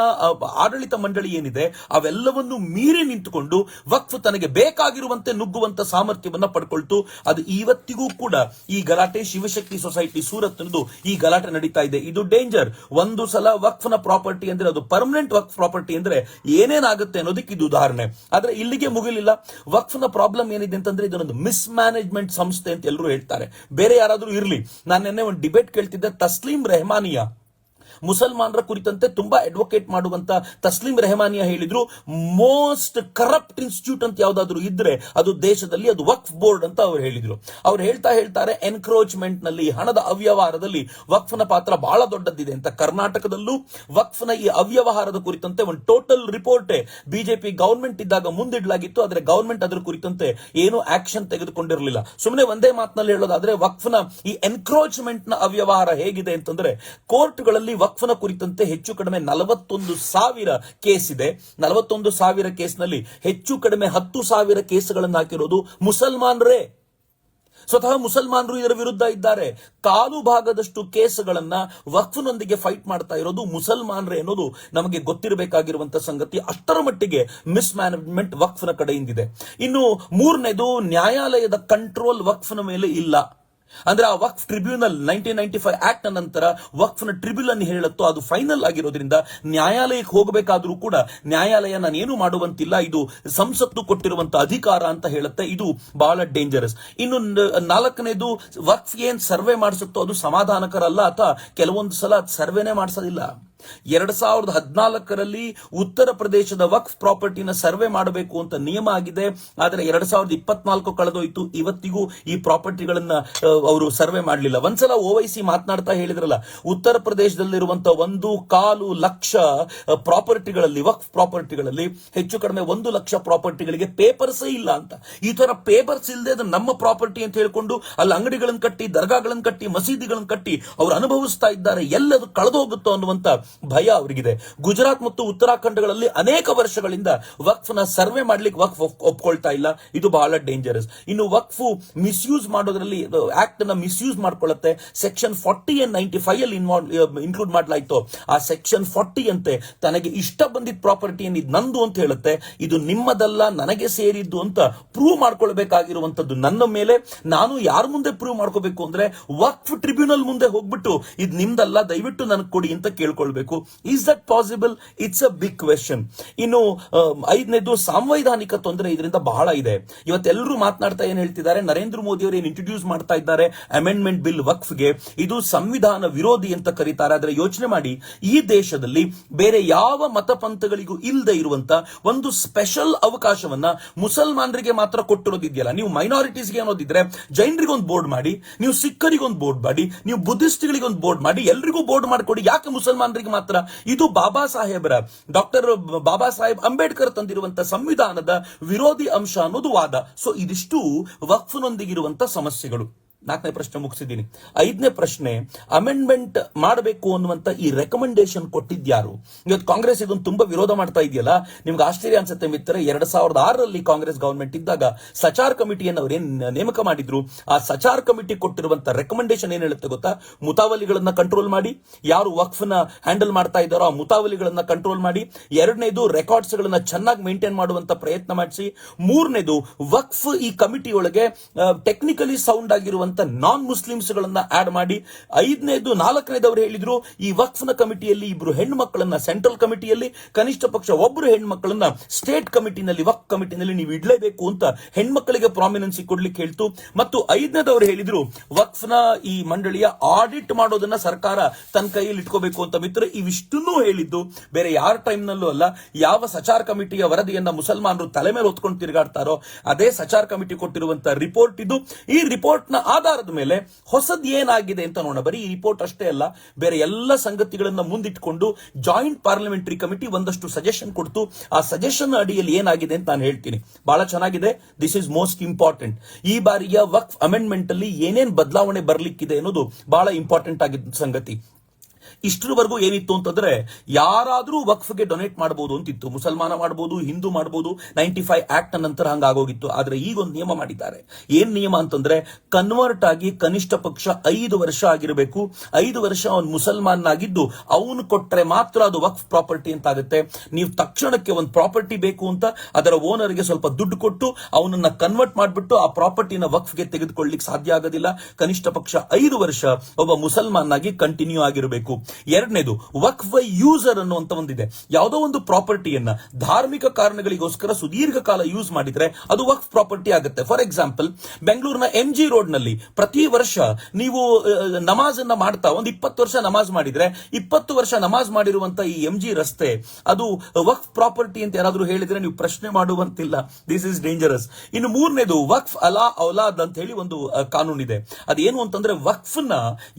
ಆಡಳಿತ ಮಂಡಳಿ ಏನಿದೆ, ಅವೆಲ್ಲವನ್ನು ಮೀರಿ ನಿಂತುಕೊಂಡು ವಕ್ಫ್ ತನಗೆ ಬೇಕಾಗಿರುವಂತೆ ನುಗ್ಗುವಂತ ಸಾಮರ್ಥ್ಯವನ್ನ ಪಡ್ಕೊಳ್ತು. ಅದು ಇವತ್ತಿಗೂ ಕೂಡ ಈ ಗಲಾಟೆ ಶಿವಶಕ್ತಿ ಸೊಸೈಟಿ ಸೂರತ್ ಈ ಗಲಾಟೆ ನಡೀತಾ ಇದೆ. ಇದು ಡೇಂಜರ್ ಒಂದು ಸಲ ವಕ್ಫ್ನ ಪ್ರಾಪರ್ಟಿ ಅಂದ್ರೆ ಅದು ಪರ್ಮನೆಂಟ್ ವಕ್ಫ್ ಪ್ರಾಪರ್ಟಿ ಅಂದ್ರೆ ಏನೇನಾಗುತ್ತೆ? ಅನ್ನೋದಕ್ಕೆ ಇದು ಉದಾಹರಣೆ. ಆದ್ರೆ ಇಲ್ಲಿಗೆ ಮುಗಿಲಿಲ್ಲ. ವಕ್ಫ್ನ ಪ್ರಾಬ್ಲಮ್ ಏನಿದೆ ಅಂತಂದ್ರೆ ಇದನ್ನೊಂದು ಮಿಸ್ ಮ್ಯಾನೇಜ್ಮೆಂಟ್ ಸಂಸ್ಥೆ ಅಂತ ಎಲ್ಲರೂ ಹೇಳ್ತಾರೆ. ಬೇರೆ ಯಾರಾದರೂ ಇರ್ಲಿ. ನಾನು ನಿನ್ನೆ ಒಂದು ಡಿಬೇಟ್ ಕೇಳ್ತಿದ್ದೆ, ತಸ್ಲೀಂ ರೆಹಮಾನಿಯಾ. ಮುಸಲ್ಮಾನರ ಕುರಿತಂತೆ ತುಂಬಾ ಅಡ್ವೊಕೇಟ್ ಮಾಡುವಂತ ತಸ್ಲೀಂ ರೆಹಮಾನಿಯಾ ಹೇಳಿದ್ರು ಮೋಸ್ಟ್ ಕರಪ್ಟ್ ಇನ್ಸ್ಟಿಟ್ಯೂಟ್ ಅಂತ ಯಾವ್ದಾದ್ರು ಇದ್ರೆ ಅದು ದೇಶದಲ್ಲಿ ಅದು ವಕ್ಫ್ ಬೋರ್ಡ್ ಅಂತ ಅವ್ರು ಹೇಳಿದ್ರು. ಅವ್ರು ಹೇಳ್ತಾ ಹೇಳ್ತಾರೆ ಎನ್ಕ್ರೋಚ್ಮೆಂಟ್ನಲ್ಲಿ ಹಣದ ಅವ್ಯವಹಾರದಲ್ಲಿ ವಕ್ಫ್ನ ಪಾತ್ರ ಬಹಳ ದೊಡ್ಡದಿದೆ ಅಂತ. ಕರ್ನಾಟಕದಲ್ಲೂ ವಕ್ಫ್ನ ಈ ಅವ್ಯವಹಾರದ ಕುರಿತಂತೆ ಒಂದು ಟೋಟಲ್ ರಿಪೋರ್ಟ್ ಬಿಜೆಪಿ ಗೌರ್ಮೆಂಟ್ ಇದ್ದಾಗ ಮುಂದಿಡಲಾಗಿತ್ತು, ಆದ್ರೆ ಗೌರ್ಮೆಂಟ್ ಅದರ ಕುರಿತಂತೆ ಏನು ಆಕ್ಷನ್ ತೆಗೆದುಕೊಂಡಿರಲಿಲ್ಲ. ಸುಮ್ಮನೆ ಒಂದೇ ಮಾತಿನಲ್ಲಿ ಹೇಳೋದಾದ್ರೆ, ವಕ್ಫ್ನ ಈ ಎನ್ಕ್ರೋಚ್ಮೆಂಟ್ನ ಅವ್ಯವಹಾರ ಹೇಗಿದೆ ಅಂತಂದ್ರೆ ಕೋರ್ಟ್ಗಳಲ್ಲಿ ವಕ್ಫ್ನ ಕುರಿತಂತೆ ಹೆಚ್ಚು ಕಡಿಮೆ ನಲವತ್ತೊಂದು ಸಾವಿರ ಕೇಸ್ ಇದೆ. ನಲವತ್ತೊಂದು ಸಾವಿರ ಕೇಸ್ನಲ್ಲಿ ಹೆಚ್ಚು ಕಡಿಮೆ ಹತ್ತು ಸಾವಿರ ಕೇಸ್ಗಳನ್ನು ಹಾಕಿರೋದು ಮುಸಲ್ಮಾನರೇ. ಸ್ವತಃ ಮುಸಲ್ಮಾನರು ಇದರ ವಿರುದ್ಧ ಇದ್ದಾರೆ. ಕಾಲು ಭಾಗದಷ್ಟು ಕೇಸ್ಗಳನ್ನ ವಕ್ಫ್ನೊಂದಿಗೆ ಫೈಟ್ ಮಾಡ್ತಾ ಇರೋದು ಮುಸಲ್ಮಾನರೇ ಅನ್ನೋದು ನಮಗೆ ಗೊತ್ತಿರಬೇಕಾಗಿರುವಂತಹ ಸಂಗತಿ ಅಷ್ಟರ ಮಟ್ಟಿಗೆ ಮಿಸ್ ಮ್ಯಾನೇಜ್ಮೆಂಟ್ ವಕ್ಫ್ನ ಕಡೆಯಿಂದಿದೆ. ಇನ್ನು ಮೂರನೇದು ನ್ಯಾಯಾಲಯದ ಕಂಟ್ರೋಲ್ ವಕ್ಫ್ನ ಮೇಲೆ ಇಲ್ಲ. ಅಂದ್ರೆ ಆ waqf tribunal nineteen ninety five act ನಂತರ ವಕ್ಫ್ನ ಟ್ರಿಬ್ಯುನಲ್ ಹೇಳುತ್ತೋ ಅದು ಫೈನಲ್ ಆಗಿರೋದ್ರಿಂದ ನ್ಯಾಯಾಲಯಕ್ಕೆ ಹೋಗಬೇಕಾದ್ರೂ ಕೂಡ ನ್ಯಾಯಾಲಯ ನಾನೇನು ಮಾಡುವಂತಿಲ್ಲ, ಇದು ಸಂಸತ್ತು ಕೊಟ್ಟಿರುವಂತ ಅಧಿಕಾರ ಅಂತ ಹೇಳುತ್ತೆ. ಇದು ಬಹಳ ಡೇಂಜರಸ್ ಇನ್ನು ನಾಲ್ಕನೇದು, ವಕ್ಫ್ ಏನ್ ಸರ್ವೆ ಮಾಡಿಸುತ್ತೋ ಅದು ಸಮಾಧಾನಕರ ಅಲ್ಲ ಅಥವಾ ಕೆಲವೊಂದು ಸಲ ಸರ್ವೆನೇ ಮಾಡಿಸೋದಿಲ್ಲ. ಎರಡ್ ಸಾವಿರದ ಹದಿನಾಲ್ಕರಲ್ಲಿ ಉತ್ತರ ಪ್ರದೇಶದ ವಕ್ಫ್ ಪ್ರಾಪರ್ಟಿನ ಸರ್ವೆ ಮಾಡಬೇಕು ಅಂತ ನಿಯಮ ಆಗಿದೆ. ಆದರೆ ಎರಡ್ ಸಾವಿರದ ಇಪ್ಪತ್ನಾಲ್ಕು ಕಳೆದೋಯ್ತು. ಇವತ್ತಿಗೂ ಈ ಪ್ರಾಪರ್ಟಿಗಳನ್ನ ಅವರು ಸರ್ವೆ ಮಾಡಲಿಲ್ಲ. ಒಂದ್ಸಲ ಓವೈಸಿ ಮಾತನಾಡ್ತಾ ಹೇಳಿದ್ರಲ್ಲ, ಉತ್ತರ ಪ್ರದೇಶದಲ್ಲಿರುವಂತ ಒಂದು ಕಾಲು ಲಕ್ಷ ಪ್ರಾಪರ್ಟಿಗಳಲ್ಲಿ, ವಕ್ಫ್ ಪ್ರಾಪರ್ಟಿಗಳಲ್ಲಿ ಹೆಚ್ಚು ಕಡಿಮೆ ಒಂದು ಲಕ್ಷ ಪ್ರಾಪರ್ಟಿಗಳಿಗೆ ಪೇಪರ್ಸ್ ಇಲ್ಲ ಅಂತ. ಈ ತರ ಪೇಪರ್ಸ್ ಇಲ್ಲದೆ ಅದು ನಮ್ಮ ಪ್ರಾಪರ್ಟಿ ಅಂತ ಹೇಳ್ಕೊಂಡು ಅಲ್ಲಿ ಅಂಗಡಿಗಳನ್ನು ಕಟ್ಟಿ ದರ್ಗಾಗಳನ್ನು ಕಟ್ಟಿ ಮಸೀದಿಗಳನ್ನು ಕಟ್ಟಿ ಅವರು ಅನುಭವಿಸ್ತಾ ಇದ್ದಾರೆ. ಎಲ್ಲದು ಕಳೆದೋಗುತ್ತೋ ಅನ್ನುವಂತ ಭಯ ಅವರಿಗಿದೆ. ಗುಜರಾತ್ ಮತ್ತು ಉತ್ತರಾಖಂಡಗಳಲ್ಲಿ ಅನೇಕ ವರ್ಷಗಳಿಂದ ವಕ್ಫ್ನ ಸರ್ವೆ ಮಾಡ್ಲಿಕ್ಕೆ ವಕ್ಫ್ ಒಪ್- ಒಪ್ಕೊಳ್ತಾ ಇಲ್ಲ. ಇದು ಬಹಳ ಡೇಂಜರಸ್ ಇನ್ನು ವಕ್ಫ್ ಮಿಸ್ಯೂಸ್ ಮಾಡೋದ್ರಲ್ಲಿ ಆಕ್ಟ್ನ misuse ಮಾಡ್ಕೊಳ್ಳುತ್ತೆ. Section forty and ninety five ಅಲ್ಲಿ ಇನ್ಕ್ಲೂಡ್ ಮಾಡಲಾಯ್ತು. ಆ ಸೆಕ್ಷನ್ ಫಾರ್ಟಿ ಅಂತೆ ತನಗೆ ಇಷ್ಟ ಬಂದಿದ್ದ ಪ್ರಾಪರ್ಟಿ ಇದು ನಂದು ಅಂತ ಹೇಳುತ್ತೆ. ಇದು ನಿಮ್ಮದಲ್ಲ, ನನಗೆ ಸೇರಿದ್ದು ಅಂತ ಪ್ರೂವ್ ಮಾಡ್ಕೊಳ್ಬೇಕಾಗಿರುವಂತದ್ದು ನನ್ನ ಮೇಲೆ. ನಾನು ಯಾರ ಮುಂದೆ ಪ್ರೂವ್ ಮಾಡ್ಕೋಬೇಕು ಅಂದ್ರೆ ವಕ್ಫ್ ಟ್ರಿಬ್ಯುನಲ್ ಮುಂದೆ ಹೋಗ್ಬಿಟ್ಟು, ಇದು ನಿಮ್ದಲ್ಲ, ದಯವಿಟ್ಟು ನನಗೆ ಕೊಡಿ ಅಂತ ಕೇಳ್ಕೊಳ್ಬೇಕು. Is that possible it's a big question ಇನ್ನು ಐದನೇದು ಸಾಂವಿಧಾನಿಕ ತೊಂದರೆ ಇದರಿಂದ ಬಹಳ ಇದೆ. ಇವತ್ತೆಲ್ಲರೂ ಮಾತನಾಡ್ತಾ ಏನ್ ಹೇಳ್ತಿದ್ದಾರೆ? ನರೇಂದ್ರ ಮೋದಿ ಅವರು ಏನು ಇಂಟ್ರೊಡ್ಯೂಸ್ ಮಾಡ್ತಾ ಇದ್ದಾರೆ? ಅಮೆಂಡ್ಮೆಂಟ್ ಬಿಲ್ ವಕ್ಫ್ಗೆ. ಇದು ಸಂವಿಧಾನ ವಿರೋಧಿ ಅಂತ ಕರೀತಾರೆ. ಆದ್ರೆ ಯೋಚನೆ ಮಾಡಿ, ಈ ದೇಶದಲ್ಲಿ ಬೇರೆ ಯಾವ ಮತಪಂಥಗಳಿಗೂ ಇಲ್ಲದೆ ಇರುವಂತ ಒಂದು ಸ್ಪೆಷಲ್ ಅವಕಾಶವನ್ನ ಮುಸಲ್ಮಾನರಿಗೆ ಮಾತ್ರ ಕೊಟ್ಟಿರೋದಿದೆಯಲ್ಲ? ನೀವು ಮೈನಾರಿಟೀಸ್ಗೆ ಅನ್ನೋದಿದ್ರೆ ಜೈನರಿಗೆ ಒಂದು ಬೋರ್ಡ್ ಮಾಡಿ, ನೀವು ಸಿಖ್ಖರಿಗೆ ಒಂದು ಬೋರ್ಡ್ ಮಾಡಿ, ನೀವು ಬುದ್ಧಿಸ್ಟ್ಗಳಿಗೆ ಒಂದು ಬೋರ್ಡ್ ಮಾಡಿ, ಎಲ್ರಿಗೂ ಬೋರ್ಡ್ ಮಾಡಿಕೊಡಿ. ಯಾಕೆ ಮುಸಲ್ಮಾನರಿಗೆ ಮಾತ್ರ ಇದು ಬಾಬಾ ಸಾಹೇಬರ. ಡಾಕ್ಟರ್ ಬಾಬಾ ಸಾಹೇಬ್ ಅಂಬೇಡ್ಕರ್ ತಂದಿರುವಂತಹ ಸಂವಿಧಾನದ ವಿರೋಧಿ ಅಂಶ ಅನ್ನೋದು ವಾದ. ಸೊ ಇದಿಷ್ಟು ವಕ್ಫ್ನೊಂದಿಗಿರುವಂತಹ ಸಮಸ್ಯೆಗಳು. ನಾಲ್ಕನೇ ಪ್ರಶ್ನೆ ಮುಗಿಸಿದ್ದೀನಿ. ಐದನೇ ಪ್ರಶ್ನೆ ಅಮೆಂಡ್ಮೆಂಟ್ ಮಾಡಬೇಕು ಅನ್ನುವಂತ ಈ ರೆಕಮೆಂಡೇಶನ್ ಕೊಟ್ಟಿದ್ಯಾರು? ಇವತ್ತು ಕಾಂಗ್ರೆಸ್ ಇದನ್ನು ತುಂಬಾ ವಿರೋಧ ಮಾಡ್ತಾ ಇದೆಯಲ್ಲ? ನಿಮ್ಗೆ ಆಶ್ಚರ್ಯ ಅನ್ಸುತ್ತೆ ಮಿತ್ರ ಎರಡ್ ಸಾವಿರದ ಆರರಲ್ಲಿ ಕಾಂಗ್ರೆಸ್ ಗವರ್ಮೆಂಟ್ ಇದ್ದಾಗ ಸಚಾರ್ ಕಮಿಟಿಯನ್ನು ಅವರೇನ್ ನೇಮಕ ಮಾಡಿದ್ರು? ಆ ಸಚಾರ್ ಕಮಿಟಿ ಕೊಟ್ಟಿರುವಂತ ರೆಕಮೆಂಡೇಶನ್ ಏನ್ ಹೇಳುತ್ತೆ ಗೊತ್ತಾ? ಮುತಾವಲಿಗಳನ್ನ ಕಂಟ್ರೋಲ್ ಮಾಡಿ, ಯಾರು ವಕ್ಫ್ನ ಹ್ಯಾಂಡಲ್ ಮಾಡ್ತಾ ಇದ್ದಾರೋ ಆ ಮುತಾವಲಿಗಳನ್ನ ಕಂಟ್ರೋಲ್ ಮಾಡಿ, ಎರಡನೇದು ರೆಕಾರ್ಡ್ಸ್ ಗಳನ್ನ ಚೆನ್ನಾಗಿ ಮೇಂಟೈನ್ ಮಾಡುವಂತ ಪ್ರಯತ್ನ ಮಾಡಿಸಿ, ಮೂರನೇದು ವಕ್ಫ್ ಈ ಕಮಿಟಿಯೊಳಗೆ ಟೆಕ್ನಿಕಲಿ ಸೌಂಡ್ ಆಗಿರುವಂತ ನಾನ್ ಮುಸ್ಲಿಮ್ಸ್ ಗಳನ್ನ ಆಡ್ ಮಾಡಿ ಐದನೇದು ನಾಲ್ಕನೇದವರು ಹೇಳಿದ್ರು, ಈ ವಕ್ಫ್ನ ಕಮಿಟಿಯಲ್ಲಿ ಇಬ್ರು ಹೆಣ್ಮಕ್ಳನ್ನ ಸೆಂಟ್ರಲ್ ಕಮಿಟಿಯಲ್ಲಿ ಕನಿಷ್ಠ ಪಕ್ಷ ಒಬ್ರು ಹೆಣ್ಮಕ್ಳನ್ನ ಸ್ಟೇಟ್ ಕಮಿಟಿನಲ್ಲಿ ವಕ್ ಕಮಿಟಿನಲ್ಲಿ ನೀವು ಇಡಲೇಬೇಕು ಅಂತ ಹೆಣ್ಮಕ್ಕಳಿಗೆ ಪ್ರಾಮಿನೆನ್ಸಿ ಕೊಡ್ಲಿಕ್ಕೆ ಹೇಳ್ತು. ಮತ್ತು ಐದನೇದವರು ಹೇಳಿದ್ರು, ವಕ್ಫ್ನ ಈ ಮಂಡಳಿಯ ಆಡಿಟ್ ಮಾಡೋದನ್ನ ಸರ್ಕಾರ ತನ್ನ ಕೈಯಲ್ಲಿ ಇಟ್ಕೋಬೇಕು ಅಂತ ಮಿತ್ರ ಇವಿಷ್ಟನ್ನೂ ಹೇಳಿದ್ದು, ಬೇರೆ ಯಾರ ಟೈಮ್ ನಲ್ಲೂ ಅಲ್ಲ, ಯಾವ ಸಚಾರ್ ಕಮಿಟಿಯ ವರದಿಯನ್ನ ಮುಸಲ್ಮಾನರು ತಲೆ ಮೇಲೆ ಹೊತ್ಕೊಂಡು ತಿರುಗಾಡ್ತಾರೋ, ಅದೇ ಸಚಾರ್ ಕಮಿಟಿ ಕೊಟ್ಟಿರುವಂತಹ ರಿಪೋರ್ಟ್ ಇದು. ಈ ರಿಪೋರ್ಟ್ನ ಆಧಾರದ ಮೇಲೆ ಹೊಸದ್ ಏನಾಗಿದೆ ಅಂತ ನೋಡೋಣ. ಬರೀ ಈ ರಿಪೋರ್ಟ್ ಅಷ್ಟೇ ಅಲ್ಲ, ಬೇರೆ ಎಲ್ಲ ಸಂಗತಿಗಳನ್ನ ಮುಂದಿಟ್ಕೊಂಡು ಜಾಯಿಂಟ್ ಪಾರ್ಲಿಮೆಂಟರಿ ಕಮಿಟಿ ಒಂದಷ್ಟು ಸಜೆಷನ್ ಕೊಡ್ತು. ಆ ಸಜೆಷನ್ ಅಡಿಯಲ್ಲಿ ಏನಾಗಿದೆ ಅಂತ ನಾನು ಹೇಳ್ತೀನಿ. ಬಹಳ ಚೆನ್ನಾಗಿದೆ. ದಿಸ್ ಇಸ್ ಮೋಸ್ಟ್ ಇಂಪಾರ್ಟೆಂಟ್ ಈ ಬಾರಿಯ ವಕ್ಫ್ ಅಮೆಂಡ್ಮೆಂಟ್ ಅಲ್ಲಿ ಏನೇನ್ ಬದಲಾವಣೆ ಬರ್ಲಿಕ್ಕಿದೆ ಅನ್ನೋದು ಬಹಳ ಇಂಪಾರ್ಟೆಂಟ್ ಆಗಿದ್ದ ಸಂಗತಿ. ಇಷ್ಟರವರೆಗೂ ಏನಿತ್ತು ಅಂತಂದ್ರೆ ಯಾರಾದರೂ ವಕ್ಫ್ಗೆ ಡೊನೇಟ್ ಮಾಡಬಹುದು ಅಂತಿತ್ತು. ಮುಸಲ್ಮಾನ ಮಾಡಬಹುದು ಹಿಂದೂ ಮಾಡಬಹುದು ನೈಂಟಿ ಫೈವ್ ಆಕ್ಟ್ ನಂತರ ಹಂಗಾಗೋಗಿತ್ತು. ಆದ್ರೆ ಈಗ ಒಂದು ನಿಯಮ ಮಾಡಿದ್ದಾರೆ. ಏನ್ ನಿಯಮ ಅಂತಂದ್ರೆ ಕನ್ವರ್ಟ್ ಆಗಿ ಕನಿಷ್ಠ ಪಕ್ಷ ಐದು ವರ್ಷ ಆಗಿರಬೇಕು. ಐದು ವರ್ಷ ಅವನು ಮುಸಲ್ಮಾನಾಗಿದ್ದು ಅವನು ಕೊಟ್ಟರೆ ಮಾತ್ರ ಅದು ವಕ್ಫ್ ಪ್ರಾಪರ್ಟಿ ಅಂತ ಆಗುತ್ತೆ ನೀವು ತಕ್ಷಣಕ್ಕೆ ಒಂದು ಪ್ರಾಪರ್ಟಿ ಬೇಕು ಅಂತ ಅದರ ಓನರ್ಗೆ ಸ್ವಲ್ಪ ದುಡ್ಡು ಕೊಟ್ಟು ಅವನನ್ನ ಕನ್ವರ್ಟ್ ಮಾಡಿಬಿಟ್ಟು ಆ ಪ್ರಾಪರ್ಟಿನ ವಕ್ಫ್ಗೆ ತೆಗೆದುಕೊಳ್ಳಿಕ್ ಸಾಧ್ಯ ಆಗೋದಿಲ್ಲ. ಕನಿಷ್ಠ ಪಕ್ಷ ಐದು ವರ್ಷ ಒಬ್ಬ ಮುಸಲ್ಮಾನ್ ಆಗಿ ಕಂಟಿನ್ಯೂ ಆಗಿರಬೇಕು. ಎರಡನೇದು ವೈ ಯೂಸರ್ ಅನ್ನುವಂತ ಒಂದಿದೆ. ಯಾವುದೋ ಒಂದು ಪ್ರಾಪರ್ಟಿಯನ್ನ ಧಾರ್ಮಿಕ ಕಾರಣಗಳಿಗೋಸ್ಕರ ಸುದೀರ್ಘ ಕಾಲ ಯೂಸ್ ಮಾಡಿದ್ರೆ ಅದು ವಕ್ ಪ್ರಾಪರ್ಟಿ ಆಗುತ್ತೆ. ಫಾರ್ ಎಕ್ಸಾಂಪಲ್ ಬೆಂಗಳೂರಿನ ಎಂ ಜಿ ರೋಡ್ನಲ್ಲಿ ಪ್ರತಿ ವರ್ಷ ನೀವು ನಮಾಜ್ ಅನ್ನ ಮಾಡ್ತಾ ಒಂದು ಇಪ್ಪತ್ತು ವರ್ಷ ನಮಾಜ್ ಮಾಡಿದ್ರೆ, ಇಪ್ಪತ್ತು ವರ್ಷ ನಮಾಜ್ ಮಾಡಿರುವಂತ ಈ ಎಂ ಜಿ ರಸ್ತೆ, ಅದು ವಕ್ಫ್ ಪ್ರಾಪರ್ಟಿ ಅಂತ ಯಾರಾದರೂ ಹೇಳಿದ್ರೆ ನೀವು ಪ್ರಶ್ನೆ ಮಾಡುವಂತಿಲ್ಲ. ದಿಸ್ ಇಸ್ ಡೇಂಜರಸ್ ಇನ್ನು ಮೂರನೇದು, ವಕ್ಫ್ ಅಲಾ ಔಲಾದ್ ಅಂತ ಹೇಳಿ ಒಂದು ಕಾನೂನಿದೆ. ಅದೇನು ಅಂತಂದ್ರೆ ವಕ್ಫ್ನ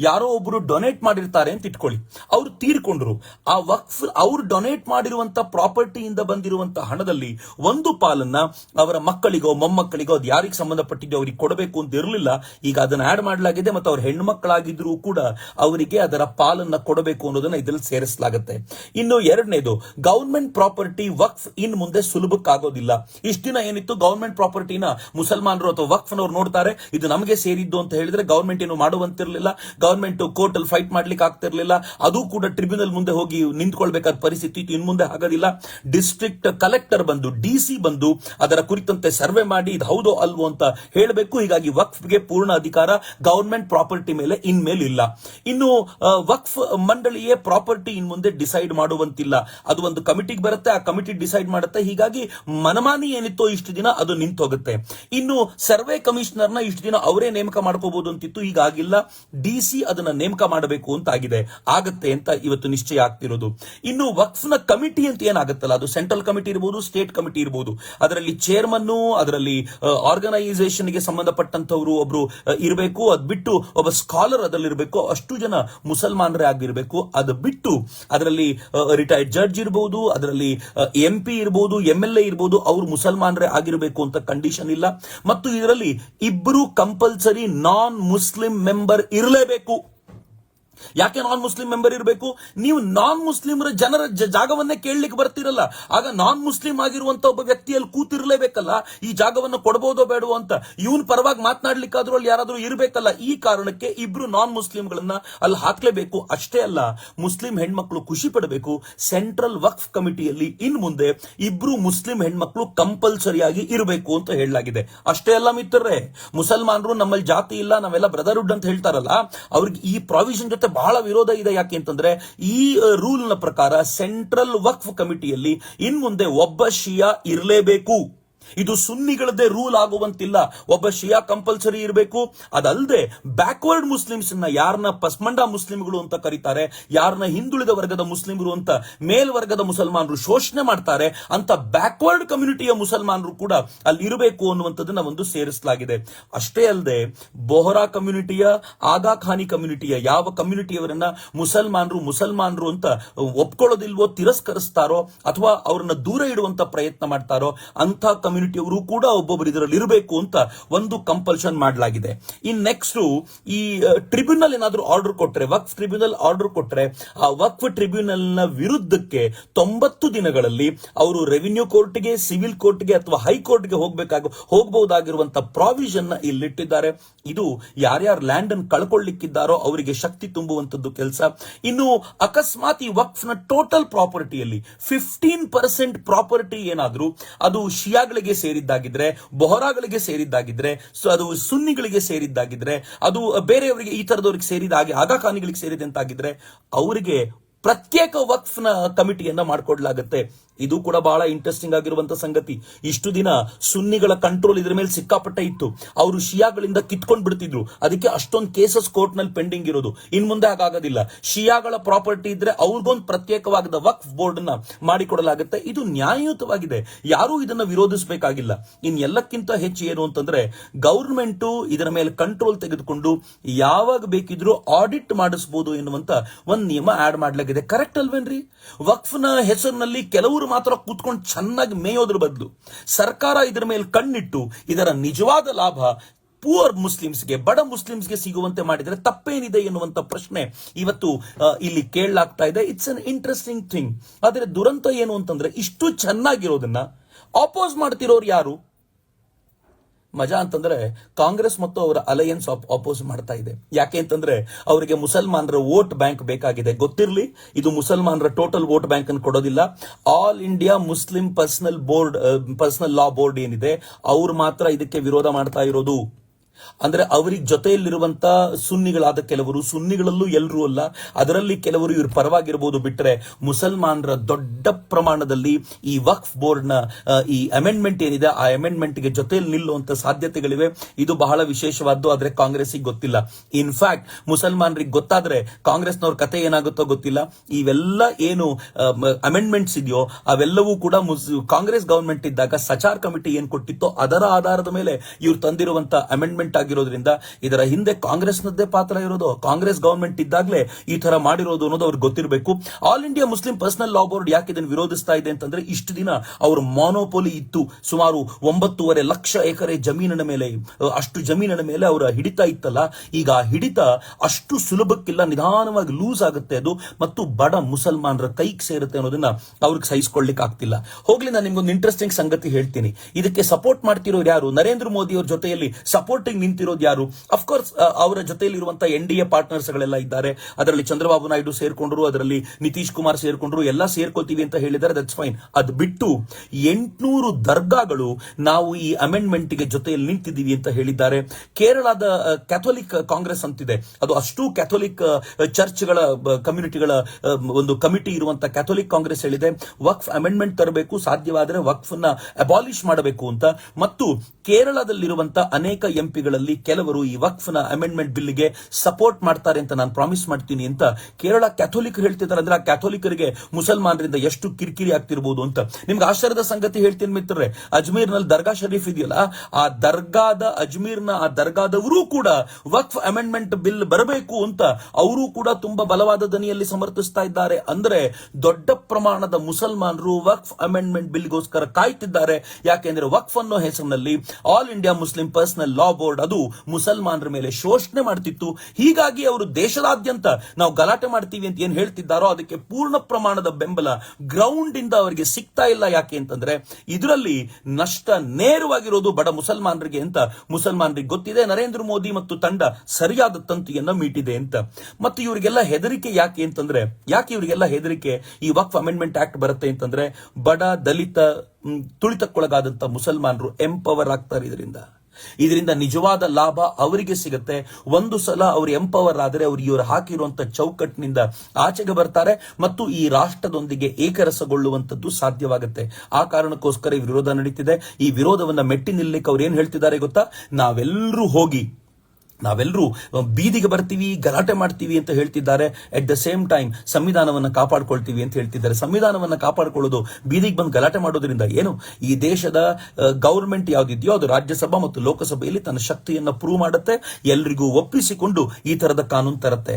ಯಾರೋ ಒಬ್ರು ಡೊನೇಟ್ ಮಾಡಿರ್ತಾರೆ ಅಂತ ಇಟ್ಕೊಳ್ಳಿ. ಅವ್ರು ತೀರ್ಕೊಂಡ್ರು. ಆ ವಕ್ಫ್ ಅವರು ಡೊನೇಟ್ ಮಾಡಿರುವಂತ ಪ್ರಾಪರ್ಟಿಯಿಂದ ಬಂದಿರುವಂತ ಹಣದಲ್ಲಿ ಒಂದು ಪಾಲನ್ನ ಅವರ ಮಕ್ಕಳಿಗೋ, ಮೊಮ್ಮಕ್ಕಳಿಗೋ ಅದು ಯಾರಿಗೆ ಸಂಬಂಧಪಟ್ಟಿದ್ದು ಅವ್ರಿಗೆ ಕೊಡಬೇಕು ಅಂತ ಇರಲಿಲ್ಲ. ಈಗ ಅದನ್ನ ಆಡ್ ಮಾಡಲಾಗಿದೆ ಮತ್ತು ಅವ್ರ ಹೆಣ್ಮಕ್ಕಳಾಗಿದ್ರು ಕೂಡ ಅವರಿಗೆ ಅದರ ಪಾಲನ್ನ ಕೊಡಬೇಕು ಅನ್ನೋದನ್ನ ಇದರಲ್ಲಿ ಸೇರಿಸಲಾಗುತ್ತೆ. ಇನ್ನು ಎರಡನೇದು ಗೌರ್ಮೆಂಟ್ ಪ್ರಾಪರ್ಟಿ ವಕ್ಫ್ ಇನ್ ಮುಂದೆ ಸುಲಭಕ್ಕಾಗೋದಿಲ್ಲ. ಇಷ್ಟಿನ ಏನಿತ್ತು? ಗೌರ್ಮೆಂಟ್ ಪ್ರಾಪರ್ಟಿನ ಮುಸಲ್ಮಾನರು ಅಥವಾ ವಕ್ಫ್ನವ್ರು ನೋಡ್ತಾರೆ, ಇದು ನಮಗೆ ಸೇರಿದ್ದು ಅಂತ ಹೇಳಿದ್ರೆ ಗೌರ್ಮೆಂಟ್ ಏನು ಮಾಡುವಂತಿರಲಿಲ್ಲ. ಗೌರ್ಮೆಂಟ್ ಕೋರ್ಟ್ ಅಲ್ಲಿ ಫೈಟ್ ಮಾಡ್ಲಿಕ್ಕೆ ಆಗ್ತಿರ್ಲಿಲ್ಲ ಅದು ಕೂಡ ಟ್ರಿಬ್ಯುನಲ್ ಮುಂದೆ ಹೋಗಿ ನಿಂತ್ಕೊಳ್ಬೇಕಾದ ಪರಿಸ್ಥಿತಿ ಇನ್ನು ಮುಂದೆ ಆಗೋದಿಲ್ಲ. ಡಿಸ್ಟ್ರಿಕ್ಟ್ ಕಲೆಕ್ಟರ್ ಬಂದು ಡಿ ಸಿ ಬಂದು ಅದರ ಕುರಿತಂತೆ ಸರ್ವೆ ಮಾಡಿ ಇದು ಹೌದೋ ಅಲ್ವೋ ಅಂತ ಹೇಳಬೇಕು. ಹೀಗಾಗಿ ವಕ್ಫ್ಗೆ ಪೂರ್ಣ ಅಧಿಕಾರ ಗವರ್ಮೆಂಟ್ ಪ್ರಾಪರ್ಟಿ ಮೇಲೆ ಇನ್ಮೇಲೆ ಇಲ್ಲ. ಇನ್ನು ವಕ್ಫ್ ಮಂಡಳಿಯೇ ಪ್ರಾಪರ್ಟಿ ಇನ್ ಮುಂದೆ ಡಿಸೈಡ್ ಮಾಡುವಂತಿಲ್ಲ. ಅದು ಒಂದು ಕಮಿಟಿಗೆ ಬರುತ್ತೆ, ಆ ಕಮಿಟಿ ಡಿಸೈಡ್ ಮಾಡುತ್ತೆ. ಹೀಗಾಗಿ ಮನಮಾನಿ ಏನಿತ್ತೋ ಇಷ್ಟು ದಿನ ಅದು ನಿಂತು ಹೋಗುತ್ತೆ ಇನ್ನು ಸರ್ವೆ ಕಮಿಷನರ್ನ ಇಷ್ಟು ದಿನ ಅವರೇ ನೇಮಕ ಮಾಡ್ಕೋಬಹುದು ಅಂತಿತ್ತು. ಈಗ ಆಗಿಲ್ಲ ಡಿ ಸಿ ಅದನ್ನ ನೇಮಕ ಮಾಡಬೇಕು ಅಂತ ಆಗಿದೆ. ಆಗತ್ತೆ ಅಂತ ಇವತ್ತು ನಿಶ್ಚಯ ಆಗ್ತಿರೋದು. ಇನ್ನು ವಕ್ಫ್ನ ಕಮಿಟಿ ಅಂತ ಏನಾಗುತ್ತಲ್ಲ? ಅದು ಸೆಂಟ್ರಲ್ ಕಮಿಟಿ ಇರಬಹುದು ಸ್ಟೇಟ್ ಕಮಿಟಿ ಇರಬಹುದು ಅದರಲ್ಲಿ ಚೇರ್ಮನ್ ಅದರಲ್ಲಿ ಆರ್ಗನೈಸೇಷನ್ಗೆ ಸಂಬಂಧಪಟ್ಟಂತವರು ಒಬ್ರು ಇರಬೇಕು. ಅದ್ ಬಿಟ್ಟು ಒಬ್ಬ ಸ್ಕಾಲರ್ ಅದರಲ್ಲಿ ಇರಬೇಕು ಅಷ್ಟು ಜನ ಮುಸಲ್ಮಾನರೇ ಆಗಿರಬೇಕು. ಅದ್ ಬಿಟ್ಟು ಅದರಲ್ಲಿ ರಿಟೈರ್ಡ್ ಜಡ್ಜ್ ಇರಬಹುದು ಅದರಲ್ಲಿ ಎಂ ಪಿ ಇರಬಹುದು ಎಂ ಎಲ್ ಎ ಇರಬಹುದು ಅವರು ಮುಸಲ್ಮಾನರೇ ಆಗಿರಬೇಕು ಅಂತ ಕಂಡೀಷನ್ ಇಲ್ಲ. ಮತ್ತು ಇದರಲ್ಲಿ ಇಬ್ಬರು ಕಂಪಲ್ಸರಿ ನಾನ್ ಮುಸ್ಲಿಂ ಮೆಂಬರ್ ಇರಲೇಬೇಕು. ಯಾಕೆ ನಾನ್ ಮುಸ್ಲಿಂ ಮೆಂಬರ್ ಇರಬೇಕು? ನೀವು ನಾನ್ ಮುಸ್ಲಿಮರ ಜನರ ಜಾಗವನ್ನೇ ಕೇಳಲಿಕ್ಕೆ ಬರ್ತಿರಲ್ಲ. ಆಗ ನಾನ್ ಮುಸ್ಲಿಂ ಆಗಿರುವಂತ ಒಬ್ಬ ವ್ಯಕ್ತಿಯಲ್ಲಿ ಕೂತಿರ್ಲೇಬೇಕಲ್ಲ? ಈ ಜಾಗವನ್ನು ಕೊಡಬಹುದೋ ಬೇಡವೋ ಅಂತ. ಇವನ್ ಪರವಾಗಿ ಮಾತನಾಡ್ಲಿಕ್ಕಾದ್ರೂ ಅಲ್ಲಿ ಯಾರಾದ್ರೂ ಇರಬೇಕಲ್ಲ? ಈ ಕಾರಣಕ್ಕೆ ಇಬ್ರು ನಾನ್ ಮುಸ್ಲಿಂಗಳನ್ನ ಅಲ್ಲಿ ಹಾಕ್ಲೇಬೇಕು. ಅಷ್ಟೇ ಅಲ್ಲ ಮುಸ್ಲಿಂ ಹೆಣ್ಮಕ್ಳು ಖುಷಿ ಪಡಬೇಕು. ಸೆಂಟ್ರಲ್ ವಕ್ಫ್ ಕಮಿಟಿಯಲ್ಲಿ ಇನ್ ಮುಂದೆ ಇಬ್ರು ಮುಸ್ಲಿಂ ಹೆಣ್ಮಕ್ಳು ಕಂಪಲ್ಸರಿಯಾಗಿ ಇರಬೇಕು ಅಂತ ಹೇಳಲಾಗಿದೆ. ಅಷ್ಟೇ ಅಲ್ಲ ಮಿತ್ರರೇ, ಮುಸಲ್ಮಾನರು ನಮ್ಮಲ್ಲಿ ಜಾತಿ ಇಲ್ಲ, ನಾವೆಲ್ಲ ಬ್ರದರ್ಹುಡ್ ಅಂತ ಹೇಳ್ತಾರಲ್ಲ, ಅವ್ರಿಗೆ ಈ ಪ್ರಾವಿಷನ್ ಜೊತೆ ಬಹಳ ವಿರೋಧ ಇದೆ ಯಾಕೆ ಅಂತಂದ್ರೆ ಈ ರೂಲ್ನ ಪ್ರಕಾರ ಸೆಂಟ್ರಲ್ ವಕ್ಫ್ ಕಮಿಟಿಯಲ್ಲಿ ಇನ್ ಮುಂದೆ ಒಬ್ಬ ಶಿಯಾ ಇರಲೇಬೇಕು. ಇದು ಸುನ್ನಿಗಳದೇ ರೂಲ್ ಆಗುವಂತಿಲ್ಲ. ಒಬ್ಬ ಶಿಯಾ ಕಂಪಲ್ಸರಿ ಇರಬೇಕು. ಅದಲ್ಲದೆ ಬ್ಯಾಕ್ವರ್ಡ್ ಮುಸ್ಲಿಮ್ಸ್ ಯಾರನ್ನ ಪಸ್ಮಂಡ ಮುಸ್ಲಿಂಗಳು ಅಂತ ಕರೀತಾರೆ ಯಾರನ್ನ ಹಿಂದುಳಿದ ವರ್ಗದ ಮುಸ್ಲಿಮರು ಅಂತ ಮೇಲ್ವರ್ಗದ ಮುಸಲ್ಮಾನರು ಶೋಷಣೆ ಮಾಡ್ತಾರೆ, ಅಂತ ಬ್ಯಾಕ್ವರ್ಡ್ ಕಮ್ಯುನಿಟಿಯ ಮುಸಲ್ಮಾನರು ಕೂಡ ಅಲ್ಲಿ ಇರಬೇಕು ಅನ್ನುವಂಥದ್ದನ್ನ ಒಂದು ಸೇರಿಸಲಾಗಿದೆ. ಅಷ್ಟೇ ಅಲ್ಲದೆ ಬೋಹರಾ ಕಮ್ಯುನಿಟಿಯ ಆಗಾ ಖಾನಿ ಕಮ್ಯುನಿಟಿಯ ಯಾವ ಕಮ್ಯುನಿಟಿಯವರನ್ನ ಮುಸಲ್ಮಾನರು ಮುಸಲ್ಮಾನರು ಅಂತ ಒಪ್ಕೊಳ್ಳೋದಿಲ್ವೋ, ತಿರಸ್ಕರಿಸ್ತಾರೋ ಅಥವಾ ಅವರನ್ನ ದೂರ ಇಡುವಂತ ಪ್ರಯತ್ನ ಮಾಡ್ತಾರೋ ಅಂತ ಕಮ್ಯುನಿಟಿಯವರು ಕೂಡ ಒಬ್ಬೊಬ್ಬರು ಇದರಲ್ಲಿ ಇರಬೇಕು ಅಂತ ಒಂದು ಕಂಪಲ್ಷನ್ ಮಾಡಲಾಗಿದೆ. ಇನ್ ನೆಕ್ಸ್ಟ್ ಈ ಟ್ರಿಬ್ಯುನಲ್ ಏನಾದರೂ ಆರ್ಡರ್ ಕೊಟ್ಟರೆ ವಕ್ಫ್ ಟ್ರಿಬ್ಯುನಲ್ ಆರ್ಡರ್ ಕೊಟ್ಟರೆ ಆ ವಕ್ಫ್ ಟ್ರಿಬ್ಯುನಲ್ನ ವಿರುದ್ಧಕ್ಕೆ ತೊಂಬತ್ತು ದಿನಗಳಲ್ಲಿ ಅವರು ರೆವಿನ್ಯೂ ಕೋರ್ಟ್ಗೆ ಸಿವಿಲ್ ಕೋರ್ಟ್ಗೆ ಅಥವಾ ಹೈಕೋರ್ಟ್ಗೆ ಹೋಗಬೇಕಾಗ ಹೋಗಬಹುದಾಗಿರುವಂತಹ ಪ್ರಾವಿಷನ್ ಇಲ್ಲಿಟ್ಟಿದ್ದಾರೆ. ಇದು ಯಾರ್ಯಾರು ಲ್ಯಾಂಡ್ ಅನ್ನು ಕಳ್ಕೊಳ್ಳಿಕ್ಕಿದ್ದಾರೋ ಅವರಿಗೆ ಶಕ್ತಿ ತುಂಬುವಂತದ್ದು ಕೆಲಸ. ಇನ್ನು ಅಕಸ್ಮಾತ್ ಈ ವಕ್ಫ್ನ ಟೋಟಲ್ ಪ್ರಾಪರ್ಟಿಯಲ್ಲಿ ಫಿಫ್ಟೀನ್ ಪರ್ಸೆಂಟ್ ಪ್ರಾಪರ್ಟಿ ಏನಾದರೂ, ಅದು ಶಿಯಾಗಳಿಗೆ ಸೇರಿದ್ದಾಗಿದ್ರೆ, ಬೊಹರಾಗಳಿಗೆ ಸೇರಿದ್ದಾಗಿದ್ರೆ, ಸೊ ಅದು ಸುನ್ನಿಗಳಿಗೆ ಸೇರಿದ್ದಾಗಿದ್ರೆ, ಅದು ಬೇರೆಯವರಿಗೆ ಈ ತರದವರಿಗೆ ಸೇರಿದ ಹಾಗೆ ಆಗಾಖಾನಿಗಳಿಗೆ ಸೇರಿದಂತಾಗಿದ್ರೆ ಸೇರಿದೆ ಅವರಿಗೆ ಪ್ರತ್ಯೇಕ ವಕ್ಫ್ನ ಕಮಿಟಿಯನ್ನ ಮಾಡಿಕೊಡ್ಲಾಗತ್ತೆ. ಇದು ಕೂಡ ಬಹಳ ಇಂಟ್ರೆಸ್ಟಿಂಗ್ ಆಗಿರುವಂತ ಸಂಗತಿ. ಇಷ್ಟು ದಿನ ಸುನ್ನಿಗಳ ಕಂಟ್ರೋಲ್ ಇದ್ರ ಮೇಲೆ ಸಿಕ್ಕಾಪಟ್ಟೆ ಇತ್ತು. ಅವರು ಶಿಯಾಗಳಿಂದ ಕಿತ್ಕೊಂಡ್ ಬಿಡ್ತಿದ್ರು. ಅದಕ್ಕೆ ಅಷ್ಟೊಂದು ಕೇಸಸ್ ಕೋರ್ಟ್ನಲ್ಲಿ ಪೆಂಡಿಂಗ್ ಇರೋದು. ಇನ್ ಮುಂದೆ ಹಾಗಾಗೋದಿಲ್ಲ. ಶಿಯಾಗಳ ಪ್ರಾಪರ್ಟಿ ಇದ್ರೆ ಅವ್ರಿಗೊಂದು ಪ್ರತ್ಯೇಕವಾದ ವಕ್ಫ್ ಬೋರ್ಡ್ನ ಮಾಡಿಕೊಡಲಾಗುತ್ತೆ. ಇದು ನ್ಯಾಯಯುತವಾಗಿದೆ. ಯಾರೂ ಇದನ್ನ ವಿರೋಧಿಸಬೇಕಾಗಿಲ್ಲ. ಇನ್ ಎಲ್ಲಕ್ಕಿಂತ ಹೆಚ್ಚು ಏನು ಅಂತಂದ್ರೆ, ಗೌರ್ಮೆಂಟ್ ಇದರ ಮೇಲೆ ಕಂಟ್ರೋಲ್ ತೆಗೆದುಕೊಂಡು ಯಾವಾಗ ಬೇಕಿದ್ರೂ ಆಡಿಟ್ ಮಾಡಿಸಬಹುದು ಎನ್ನುವಂತ ಒಂದ್ ನಿಯಮ ಆಡ್ ಮಾಡ್ಲಾಗಿದೆ ಕರೆಕ್ಟ್ ಅಲ್ವೇನ್ರಿ? ವಕ್ಫ್ನ ಹೆಸರಿನಲ್ಲಿ ಕೆಲವರು ಮಾತ್ರ ಕೂತ್ಕೊಂಡು ಚೆನ್ನಾಗಿ ಮೇಯೋದ್ರ ಬದಲು. ಸರ್ಕಾರ ಇದರ ಮೇಲೆ ಕಣ್ಣಿಟ್ಟು, ಇದರ ನಿಜವಾದ ಲಾಭ ಪೂರ್ ಮುಸ್ಲಿಮ್ಸ್ಗೆ, ಬಡ ಮುಸ್ಲಿಮ್ಸ್ಗೆ ಸಿಗುವಂತೆ ಮಾಡಿದರೆ ತಪ್ಪೇನಿದೆ ಎನ್ನುವಂತ ಪ್ರಶ್ನೆ ಇವತ್ತು ಇಲ್ಲಿ ಕೇಳಲಾಗ್ತಾ ಇದೆ. ಇಟ್ಸ್ ಅನ್ ಇಂಟ್ರೆಸ್ಟಿಂಗ್ ಥಿಂಗ್ ಆದರೆ ದುರಂತ ಏನು ಅಂತಂದ್ರೆ ಇಷ್ಟು ಚೆನ್ನಾಗಿರೋದನ್ನ ಆಪೋಸ್ ಮಾಡ್ತಿರೋರು ಯಾರು? ಮಜಾ ಅಂತಂದ್ರೆ ಕಾಂಗ್ರೆಸ್ ಮತ್ತು ಅವರ ಅಲಯನ್ಸ್ ಅಪೋಸ್ ಮಾಡ್ತಾ ಇದೆ. ಯಾಕೆ ಅಂತಂದ್ರೆ ಅವರಿಗೆ ಮುಸಲ್ಮಾನರ ವೋಟ್ ಬ್ಯಾಂಕ್ ಬೇಕಾಗಿದೆ. ಗೊತ್ತಿರಲಿ, ಇದು ಮುಸಲ್ಮಾನರ ಟೋಟಲ್ ವೋಟ್ ಬ್ಯಾಂಕ್ ಅನ್ನು ಕೊಡೋದಿಲ್ಲ. All India Muslim personal board personal law board ಏನಿದೆ, ಅವ್ರು ಮಾತ್ರ ಇದಕ್ಕೆ ವಿರೋಧ ಮಾಡ್ತಾ ಇರೋದು. ಅಂದ್ರೆ ಅವರಿಗೆ ಜೊತೆಯಲ್ಲಿರುವಂತ ಸುನ್ನಿಗಳಾದ ಕೆಲವರು, ಸುನ್ನಿಗಳಲ್ಲೂ ಎಲ್ಲರೂ ಅಲ್ಲ, ಅದರಲ್ಲಿ ಕೆಲವರು ಇವರು ಪರವಾಗಿರಬಹುದು ಬಿಟ್ಟರೆ ಮುಸಲ್ಮಾನರ ದೊಡ್ಡ ಪ್ರಮಾಣದಲ್ಲಿ ಈ ವಕ್ಫ್ ಬೋರ್ಡ್ನ ಈ ಅಮೆಂಡ್ಮೆಂಟ್ ಏನಿದೆ, ಆ ಅಮೆಂಡ್ಮೆಂಟ್ಗೆ ಜೊತೆಯಲ್ಲಿ ನಿಲ್ಲುವಂತ ಸಾಧ್ಯತೆಗಳಿವೆ. ಇದು ಬಹಳ ವಿಶೇಷವಾದ್ದು, ಆದ್ರೆ ಕಾಂಗ್ರೆಸ್ಗೆ ಗೊತ್ತಿಲ್ಲ. ಇನ್ಫ್ಯಾಕ್ಟ್ ಮುಸಲ್ಮಾನರಿಗೆ ಗೊತ್ತಾದ್ರೆ ಕಾಂಗ್ರೆಸ್ನವ್ರ ಕತೆ ಏನಾಗುತ್ತೋ ಗೊತ್ತಿಲ್ಲ. ಇವೆಲ್ಲ ಏನು ಅಮೆಂಡ್ಮೆಂಟ್ಸ್ ಇದೆಯೋ, ಅವೆಲ್ಲವೂ ಕೂಡ ಕಾಂಗ್ರೆಸ್ ಗವರ್ಮೆಂಟ್ ಇದ್ದಾಗ ಸಚಾರ್ ಕಮಿಟಿ ಏನ್ ಕೊಟ್ಟಿತ್ತೋ ಅದರ ಆಧಾರದ ಮೇಲೆ ಇವರು ತಂದಿರುವಂತ ಅಮೆಂಡ್ಮೆಂಟ್ ಆಗಿರೋದ್ರಿಂದ ಇದರ ಹಿಂದೆ ಕಾಂಗ್ರೆಸ್ನದ್ದೇ ಪಾತ್ರ ಇರೋದು. ಕಾಂಗ್ರೆಸ್ ಗವರ್ಮೆಂಟ್ ಇದ್ದಾಗಲೇ ಈ ತರ ಮಾಡಿರೋದು ಅನ್ನೋದು ಅವ್ರಿಗೆ ಗೊತ್ತಿರಬೇಕು. All India Muslim personal law board ಯಾಕೆ ಇದನ್ನು ವಿರೋಧಿಸ್ತಾ ಇದೆ ಅಂತಂದ್ರೆ ಇಷ್ಟು ದಿನ ಅವ್ರ ಮಾನೋಪೋಲಿ ಇತ್ತು. ಸುಮಾರು ಒಂಬತ್ತೂವರೆ ಲಕ್ಷ ಎಕರೆ ಜಮೀನಿನ ಮೇಲೆ, ಅಷ್ಟು ಜಮೀನಿನ ಮೇಲೆ ಅವರ ಹಿಡಿತ ಇತ್ತಲ್ಲ. ಈಗ ಆ ಹಿಡಿತ ಅಷ್ಟು ಸುಲಭಕ್ಕಿಲ್ಲ, ನಿಧಾನವಾಗಿ ಲೂಸ್ ಆಗುತ್ತೆ ಅದು ಮತ್ತು ಬಡ ಮುಸಲ್ಮಾನರ ಕೈಗೆ ಸೇರುತ್ತೆ ಅನ್ನೋದನ್ನ ಅವ್ರಿಗೆ ಸಹಿಸಿಕೊಳ್ಳಿಕ್ ಆಗ್ತಿಲ್ಲ. ಹೋಗ್ಲಿ, ನಾನು ನಿಮ್ಗೊಂದು ಇಂಟ್ರೆಸ್ಟಿಂಗ್ ಸಂಗತಿ ಹೇಳ್ತೀನಿ. ಇದಕ್ಕೆ ಸಪೋರ್ಟ್ ಮಾಡ್ತಿರೋರು ಯಾರು? ನರೇಂದ್ರ ಮೋದಿ ಅವ್ರ ಜೊತೆಯಲ್ಲಿ ಸಪೋರ್ಟಿಂಗ್ ನಿಂತಿರೋದು ಯಾರು? ಅಫ್ಕೋರ್ಸ್ ಅವರ ಜೊತೆಯಲ್ಲಿ ಇರುವಂತಹ ಎನ್ ಡಿ ಎ ಪಾರ್ಟ್ನರ್ಸ್ ಗಳೆಲ್ಲ ಇದ್ದಾರೆ. ಅದರಲ್ಲಿ ಚಂದ್ರಬಾಬು ನಾಯ್ಡು ಸೇರ್ಕೊಂಡ್ರು, ಅದರಲ್ಲಿ ನಿತೀಶ್ ಕುಮಾರ್ ಸೇರ್ಕೊಂಡ್ರು, ಎಲ್ಲ ಸೇರ್ಕೊಳ್ತೀವಿ ಅಂತ ಹೇಳಿದ್ದಾರೆ ದಟ್ಸ್ ಫೈನ್ ಅದು ಬಿಟ್ಟು ಎಂಟುನೂರು ದರ್ಗಾಗಳು ನಾವು ಈ ಅಮೆಂಡ್ಮೆಂಟ್ಗೆ ಜೊತೆಯಲ್ಲಿ ನಿಂತಿದ್ದೀವಿ ಅಂತ ಹೇಳಿದ್ದಾರೆ. ಕೇರಳದ ಕ್ಯಾಥೋಲಿಕ್ ಕಾಂಗ್ರೆಸ್ ಅಂತಿದೆ. ಅದು ಅಷ್ಟು ಕ್ಯಾಥೋಲಿಕ್ ಚರ್ಚ್ಗಳ ಕಮ್ಯುನಿಟಿಗಳ ಒಂದು ಕಮಿಟಿ ಇರುವಂತಹ ಕ್ಯಾಥೋಲಿಕ್ ಕಾಂಗ್ರೆಸ್ ಹೇಳಿದೆ. ವಕ್ಫ್ ಅಮೆಂಡ್ಮೆಂಟ್ ತರಬೇಕು, ಸಾಧ್ಯವಾದರೆ ವಕ್ಫ್ನ ಅಬಾಲಿಷ್ ಮಾಡಬೇಕು ಅಂತ. ಮತ್ತು ಕೇರಳದಲ್ಲಿರುವಂತ ಅನೇಕ ಎಂಪಿಗಳಲ್ಲಿ ಕೆಲವರು ಈ ವಕ್ಫ್ನ ಅಮೆಂಡ್ಮೆಂಟ್ ಬಿಲ್ಗೆ ಸಪೋರ್ಟ್ ಮಾಡ್ತಾರೆ ಅಂತ ನಾನು ಪ್ರಾಮಿಸ್ ಮಾಡ್ತೀನಿ ಅಂತ ಕೇರಳ ಕ್ಯಾಥೋಲಿಕ್ ಹೇಳ್ತಿದ್ದಾರೆ. ಅಂದ್ರೆ ಆ ಕ್ಯಾಥೋಲಿಕರಿಗೆ ಮುಸಲ್ಮಾನರಿಂದ ಎಷ್ಟು ಕಿರಿಕಿರಿ ಆಗ್ತಿರ್ಬೋದು ಅಂತ. ನಿಮ್ಗೆ ಆಶ್ಚರ್ಯದ ಸಂಗತಿ ಹೇಳ್ತೀನಿ ಮಿತ್ರರೆ. ಅಜ್ಮೀರ್ನಲ್ಲಿ ದರ್ಗಾ ಶರೀಫ್ ಇದೆಯಲ್ಲ, ಆ ದರ್ಗಾದ ಅಜ್ಮೀರ್ನ ಆ ದರ್ಗಾದವರು ಕೂಡ ವಕ್ಫ್ ಅಮೆಂಡ್ಮೆಂಟ್ ಬಿಲ್ ಬರಬೇಕು ಅಂತ ಅವರು ಕೂಡ ತುಂಬಾ ಬಲವಾದ ದನಿಯಲ್ಲಿ ಸಮರ್ಥಿಸ್ತಾ ಇದ್ದಾರೆ. ಅಂದ್ರೆ ದೊಡ್ಡ ಪ್ರಮಾಣದ ಮುಸಲ್ಮಾನರು ವಕ್ಫ್ ಅಮೆಂಡ್ಮೆಂಟ್ ಬಿಲ್ಗೋಸ್ಕರ ಕಾಯ್ತಿದ್ದಾರೆ. ಯಾಕೆಂದ್ರೆ ವಕ್ಫ್ ಅನ್ನೋ ಹೆಸರಿನಲ್ಲಿ all India Muslim personal law board ಅದು ಮುಸಲ್ಮಾನರ ಮೇಲೆ ಶೋಷಣೆ ಮಾಡ್ತಿತ್ತು. ಹೀಗಾಗಿ ಅವರು ದೇಶದಾದ್ಯಂತ ನಾವು ಗಲಾಟೆ ಮಾಡ್ತೀವಿ ಅಂತ ಏನ್ ಹೇಳ್ತಿದ್ದಾರೋ ಅದಕ್ಕೆ ಪೂರ್ಣ ಪ್ರಮಾಣದ ಬೆಂಬಲ ಗ್ರೌಂಡ್ ಇಂದ ಅವರಿಗೆ ಸಿಗ್ತಾ ಇಲ್ಲ ಯಾಕೆ ಅಂತಂದ್ರೆ ಇದರಲ್ಲಿ ನಷ್ಟ ನೇರವಾಗಿರೋದು ಬಡ ಮುಸಲ್ಮಾನರಿಗೆ ಅಂತ ಮುಸಲ್ಮಾನರಿಗೆ ಗೊತ್ತಿದೆ. ನರೇಂದ್ರ ಮೋದಿ ಮತ್ತು ತಂಡ ಸರಿಯಾದ ತಂತಿಯನ್ನ ಮೀಟಿದೆ ಅಂತ. ಮತ್ತು ಇವರಿಗೆಲ್ಲ ಹೆದರಿಕೆ ಯಾಕೆ ಅಂತಂದ್ರೆ, ಯಾಕೆ ಇವರಿಗೆಲ್ಲ ಹೆದರಿಕೆ? ಈ ವಕ್ಫ್ ಅಮೆಂಡ್ಮೆಂಟ್ ಆಕ್ಟ್ ಬರುತ್ತೆ ಅಂತಂದ್ರೆ ಬಡ ದಲಿತ ತುಳಿತಕ್ಕೊಳಗಾದಂತ ಮುಸಲ್ಮಾನರು ಎಂಪವರ್ ಆಗ್ತಾರೆ ಇದರಿಂದ ಇದರಿಂದ ನಿಜವಾದ ಲಾಭ ಅವರಿಗೆ ಸಿಗುತ್ತೆ. ಒಂದು ಸಲ ಅವರು ಎಂಪವರ್ ಆದರೆ ಅವರು ಇವರು ಹಾಕಿರುವಂತ ಚೌಕಟ್ಟಿನಿಂದ ಆಚೆಗೆ ಬರ್ತಾರೆ ಮತ್ತು ಈ ರಾಷ್ಟ್ರದೊಂದಿಗೆ ಏಕರಸಗೊಳ್ಳುವಂತದ್ದು ಸಾಧ್ಯವಾಗುತ್ತೆ. ಆ ಕಾರಣಕ್ಕೋಸ್ಕರ ಈ ವಿರೋಧ ನಡೀತಿದೆ. ಈ ವಿರೋಧವನ್ನ ಮೆಟ್ಟಿ ನಿಲ್ಲಕ್ಕೆ ಅವ್ರು ಏನ್ ಹೇಳ್ತಿದ್ದಾರೆ ಗೊತ್ತಾ? ನಾವೆಲ್ಲರೂ ಹೋಗಿ ನಾವೆಲ್ಲರೂ ಬೀದಿಗೆ ಬರ್ತೀವಿ, ಗಲಾಟೆ ಮಾಡ್ತೀವಿ ಅಂತ ಹೇಳ್ತಿದ್ದಾರೆ. ಅಟ್ ದ ಸೇಮ್ ಟೈಮ್ ಸಂವಿಧಾನವನ್ನು ಕಾಪಾಡ್ಕೊಳ್ತೀವಿ ಅಂತ ಹೇಳ್ತಿದ್ದಾರೆ. ಸಂವಿಧಾನವನ್ನು ಕಾಪಾಡ್ಕೊಳ್ಳೋದು, ಬೀದಿಗೆ ಬಂದು ಗಲಾಟೆ ಮಾಡೋದ್ರಿಂದ ಏನು? ಈ ದೇಶದ ಗೌರ್ಮೆಂಟ್ ಯಾವ್ದಿದೆಯೋ ಅದು ರಾಜ್ಯಸಭಾ ಮತ್ತು ಲೋಕಸಭೆಯಲ್ಲಿ ತನ್ನ ಶಕ್ತಿಯನ್ನು ಪ್ರೂವ್ ಮಾಡುತ್ತೆ. ಎಲ್ರಿಗೂ ಒಪ್ಪಿಸಿಕೊಂಡು ಈ ತರದ ಕಾನೂನು ತರುತ್ತೆ.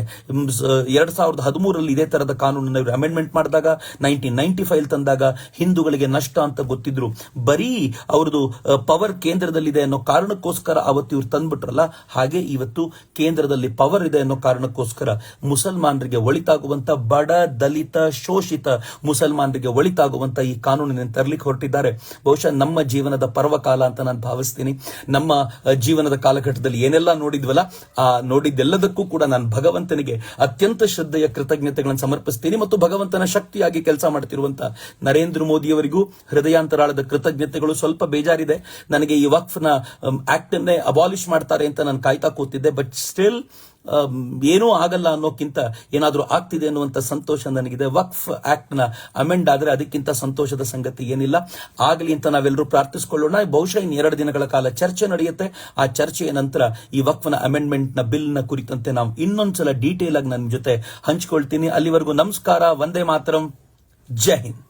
ಎರಡ್ ಸಾವಿರದ ಹದಿಮೂರಲ್ಲಿ ಇದೇ ತರದ ಕಾನೂನನ್ನು ಅಮೆಂಡ್ಮೆಂಟ್ ಮಾಡಿದಾಗ ನೈನ್ಟೀನ್ ನೈನ್ಟಿ ಫೈವ್ ತಂದಾಗ ಹಿಂದೂಗಳಿಗೆ ನಷ್ಟ ಅಂತ ಗೊತ್ತಿದ್ರು. ಬರೀ ಅವ್ರದ್ದು ಪವರ್ ಕೇಂದ್ರದಲ್ಲಿದೆ ಅನ್ನೋ ಕಾರಣಕ್ಕೋಸ್ಕರ ಅವತ್ತು ಇವ್ರು ತಂದ್ಬಿಟ್ರಲ್ಲ? ಹಾಗೆ ಇವತ್ತು ಕೇಂದ್ರದಲ್ಲಿ ಪವರ್ ಇದೆ ಅನ್ನೋ ಕಾರಣಕ್ಕೋಸ್ಕರ ಮುಸಲ್ಮಾನರಿಗೆ ಒಳಿತಾಗುವಂತ ಬಡ ದಲಿತ ಶೋಷಿತ ಮುಸಲ್ಮಾನರಿಗೆ ಒಳಿತಾಗುವಂತ ಈ ಕಾನೂನಿನ ತರಲಿಕ್ಕೆ ಹೊರಟಿದ್ದಾರೆ. ಬಹುಶಃ ನಮ್ಮ ಜೀವನದ ಪರ್ವಕಾಲ ಅಂತ ನಾನು ಭಾವಿಸ್ತೀನಿ. ನಮ್ಮ ಜೀವನದ ಕಾಲಘಟ್ಟದಲ್ಲಿ ಏನೆಲ್ಲ ನೋಡಿದ್ವಲ್ಲ, ಆ, ನೋಡಿದ್ದೆಲ್ಲದಕ್ಕೂ ಕೂಡ ನಾನು ಭಗವಂತನಿಗೆ ಅತ್ಯಂತ ಶ್ರದ್ಧೆಯ ಕೃತಜ್ಞತೆಗಳನ್ನು ಸಮರ್ಪಿಸ್ತೀನಿ ಮತ್ತು ಭಗವಂತನ ಶಕ್ತಿಯಾಗಿ ಕೆಲಸ ಮಾಡ್ತಿರುವಂತ ನರೇಂದ್ರ ಮೋದಿಯವರಿಗೂ ಹೃದಯಾಂತರಾಳದ ಕೃತಜ್ಞತೆಗಳು ಸ್ವಲ್ಪ ಬೇಜಾರಿದೆ. ನನಗೆ ಈ ವಕ್ಫ್ನ ಆಕ್ಟ್ ಅನ್ನೇ ಅಬಾಲಿಷ್ ಮಾಡ್ತಾರೆ ಅಂತ ನಾನು ಕಾಯ್ತಾ ಕೂತಿದ್ದೆ. ಬಟ್ ಸ್ಟಿಲ್ ಏನೂ ಆಗಲ್ಲ ಅನ್ನೋಕ್ಕಿಂತ ಏನಾದರೂ ಆಗ್ತಿದೆ ಅನ್ನುವಂಥ ಸಂತೋಷ ನನಗಿದೆ. ವಕ್ಫ್ ಆಕ್ಟ್ನ ಅಮೆಂಡ್ ಆದ್ರೆ ಅದಕ್ಕಿಂತ ಸಂತೋಷದ ಸಂಗತಿ ಏನಿಲ್ಲ. ಆಗಲಿ ಅಂತ ನಾವೆಲ್ಲರೂ ಪ್ರಾರ್ಥಿಸಿಕೊಳ್ಳೋಣ. ಬಹುಶಃ ಇನ್ನು ಎರಡು ದಿನಗಳ ಕಾಲ ಚರ್ಚೆ ನಡೆಯುತ್ತೆ. ಆ ಚರ್ಚೆಯ ನಂತರ ಈ ವಕ್ಫ್ನ ಅಮೆಂಡ್ಮೆಂಟ್ನ ನ ಬಿಲ್ನ ಕುರಿತಂತೆ ನಾವು ಇನ್ನೊಂದ್ಸಲ ಡೀಟೇಲ್ ಆಗಿ ನನ್ನ ಜೊತೆ ಹಂಚ್ಕೊಳ್ತೀನಿ. ಅಲ್ಲಿವರೆಗೂ ನಮಸ್ಕಾರ. ವಂದೇ ಮಾತರಂ. ಜೈ ಹಿಂದ್.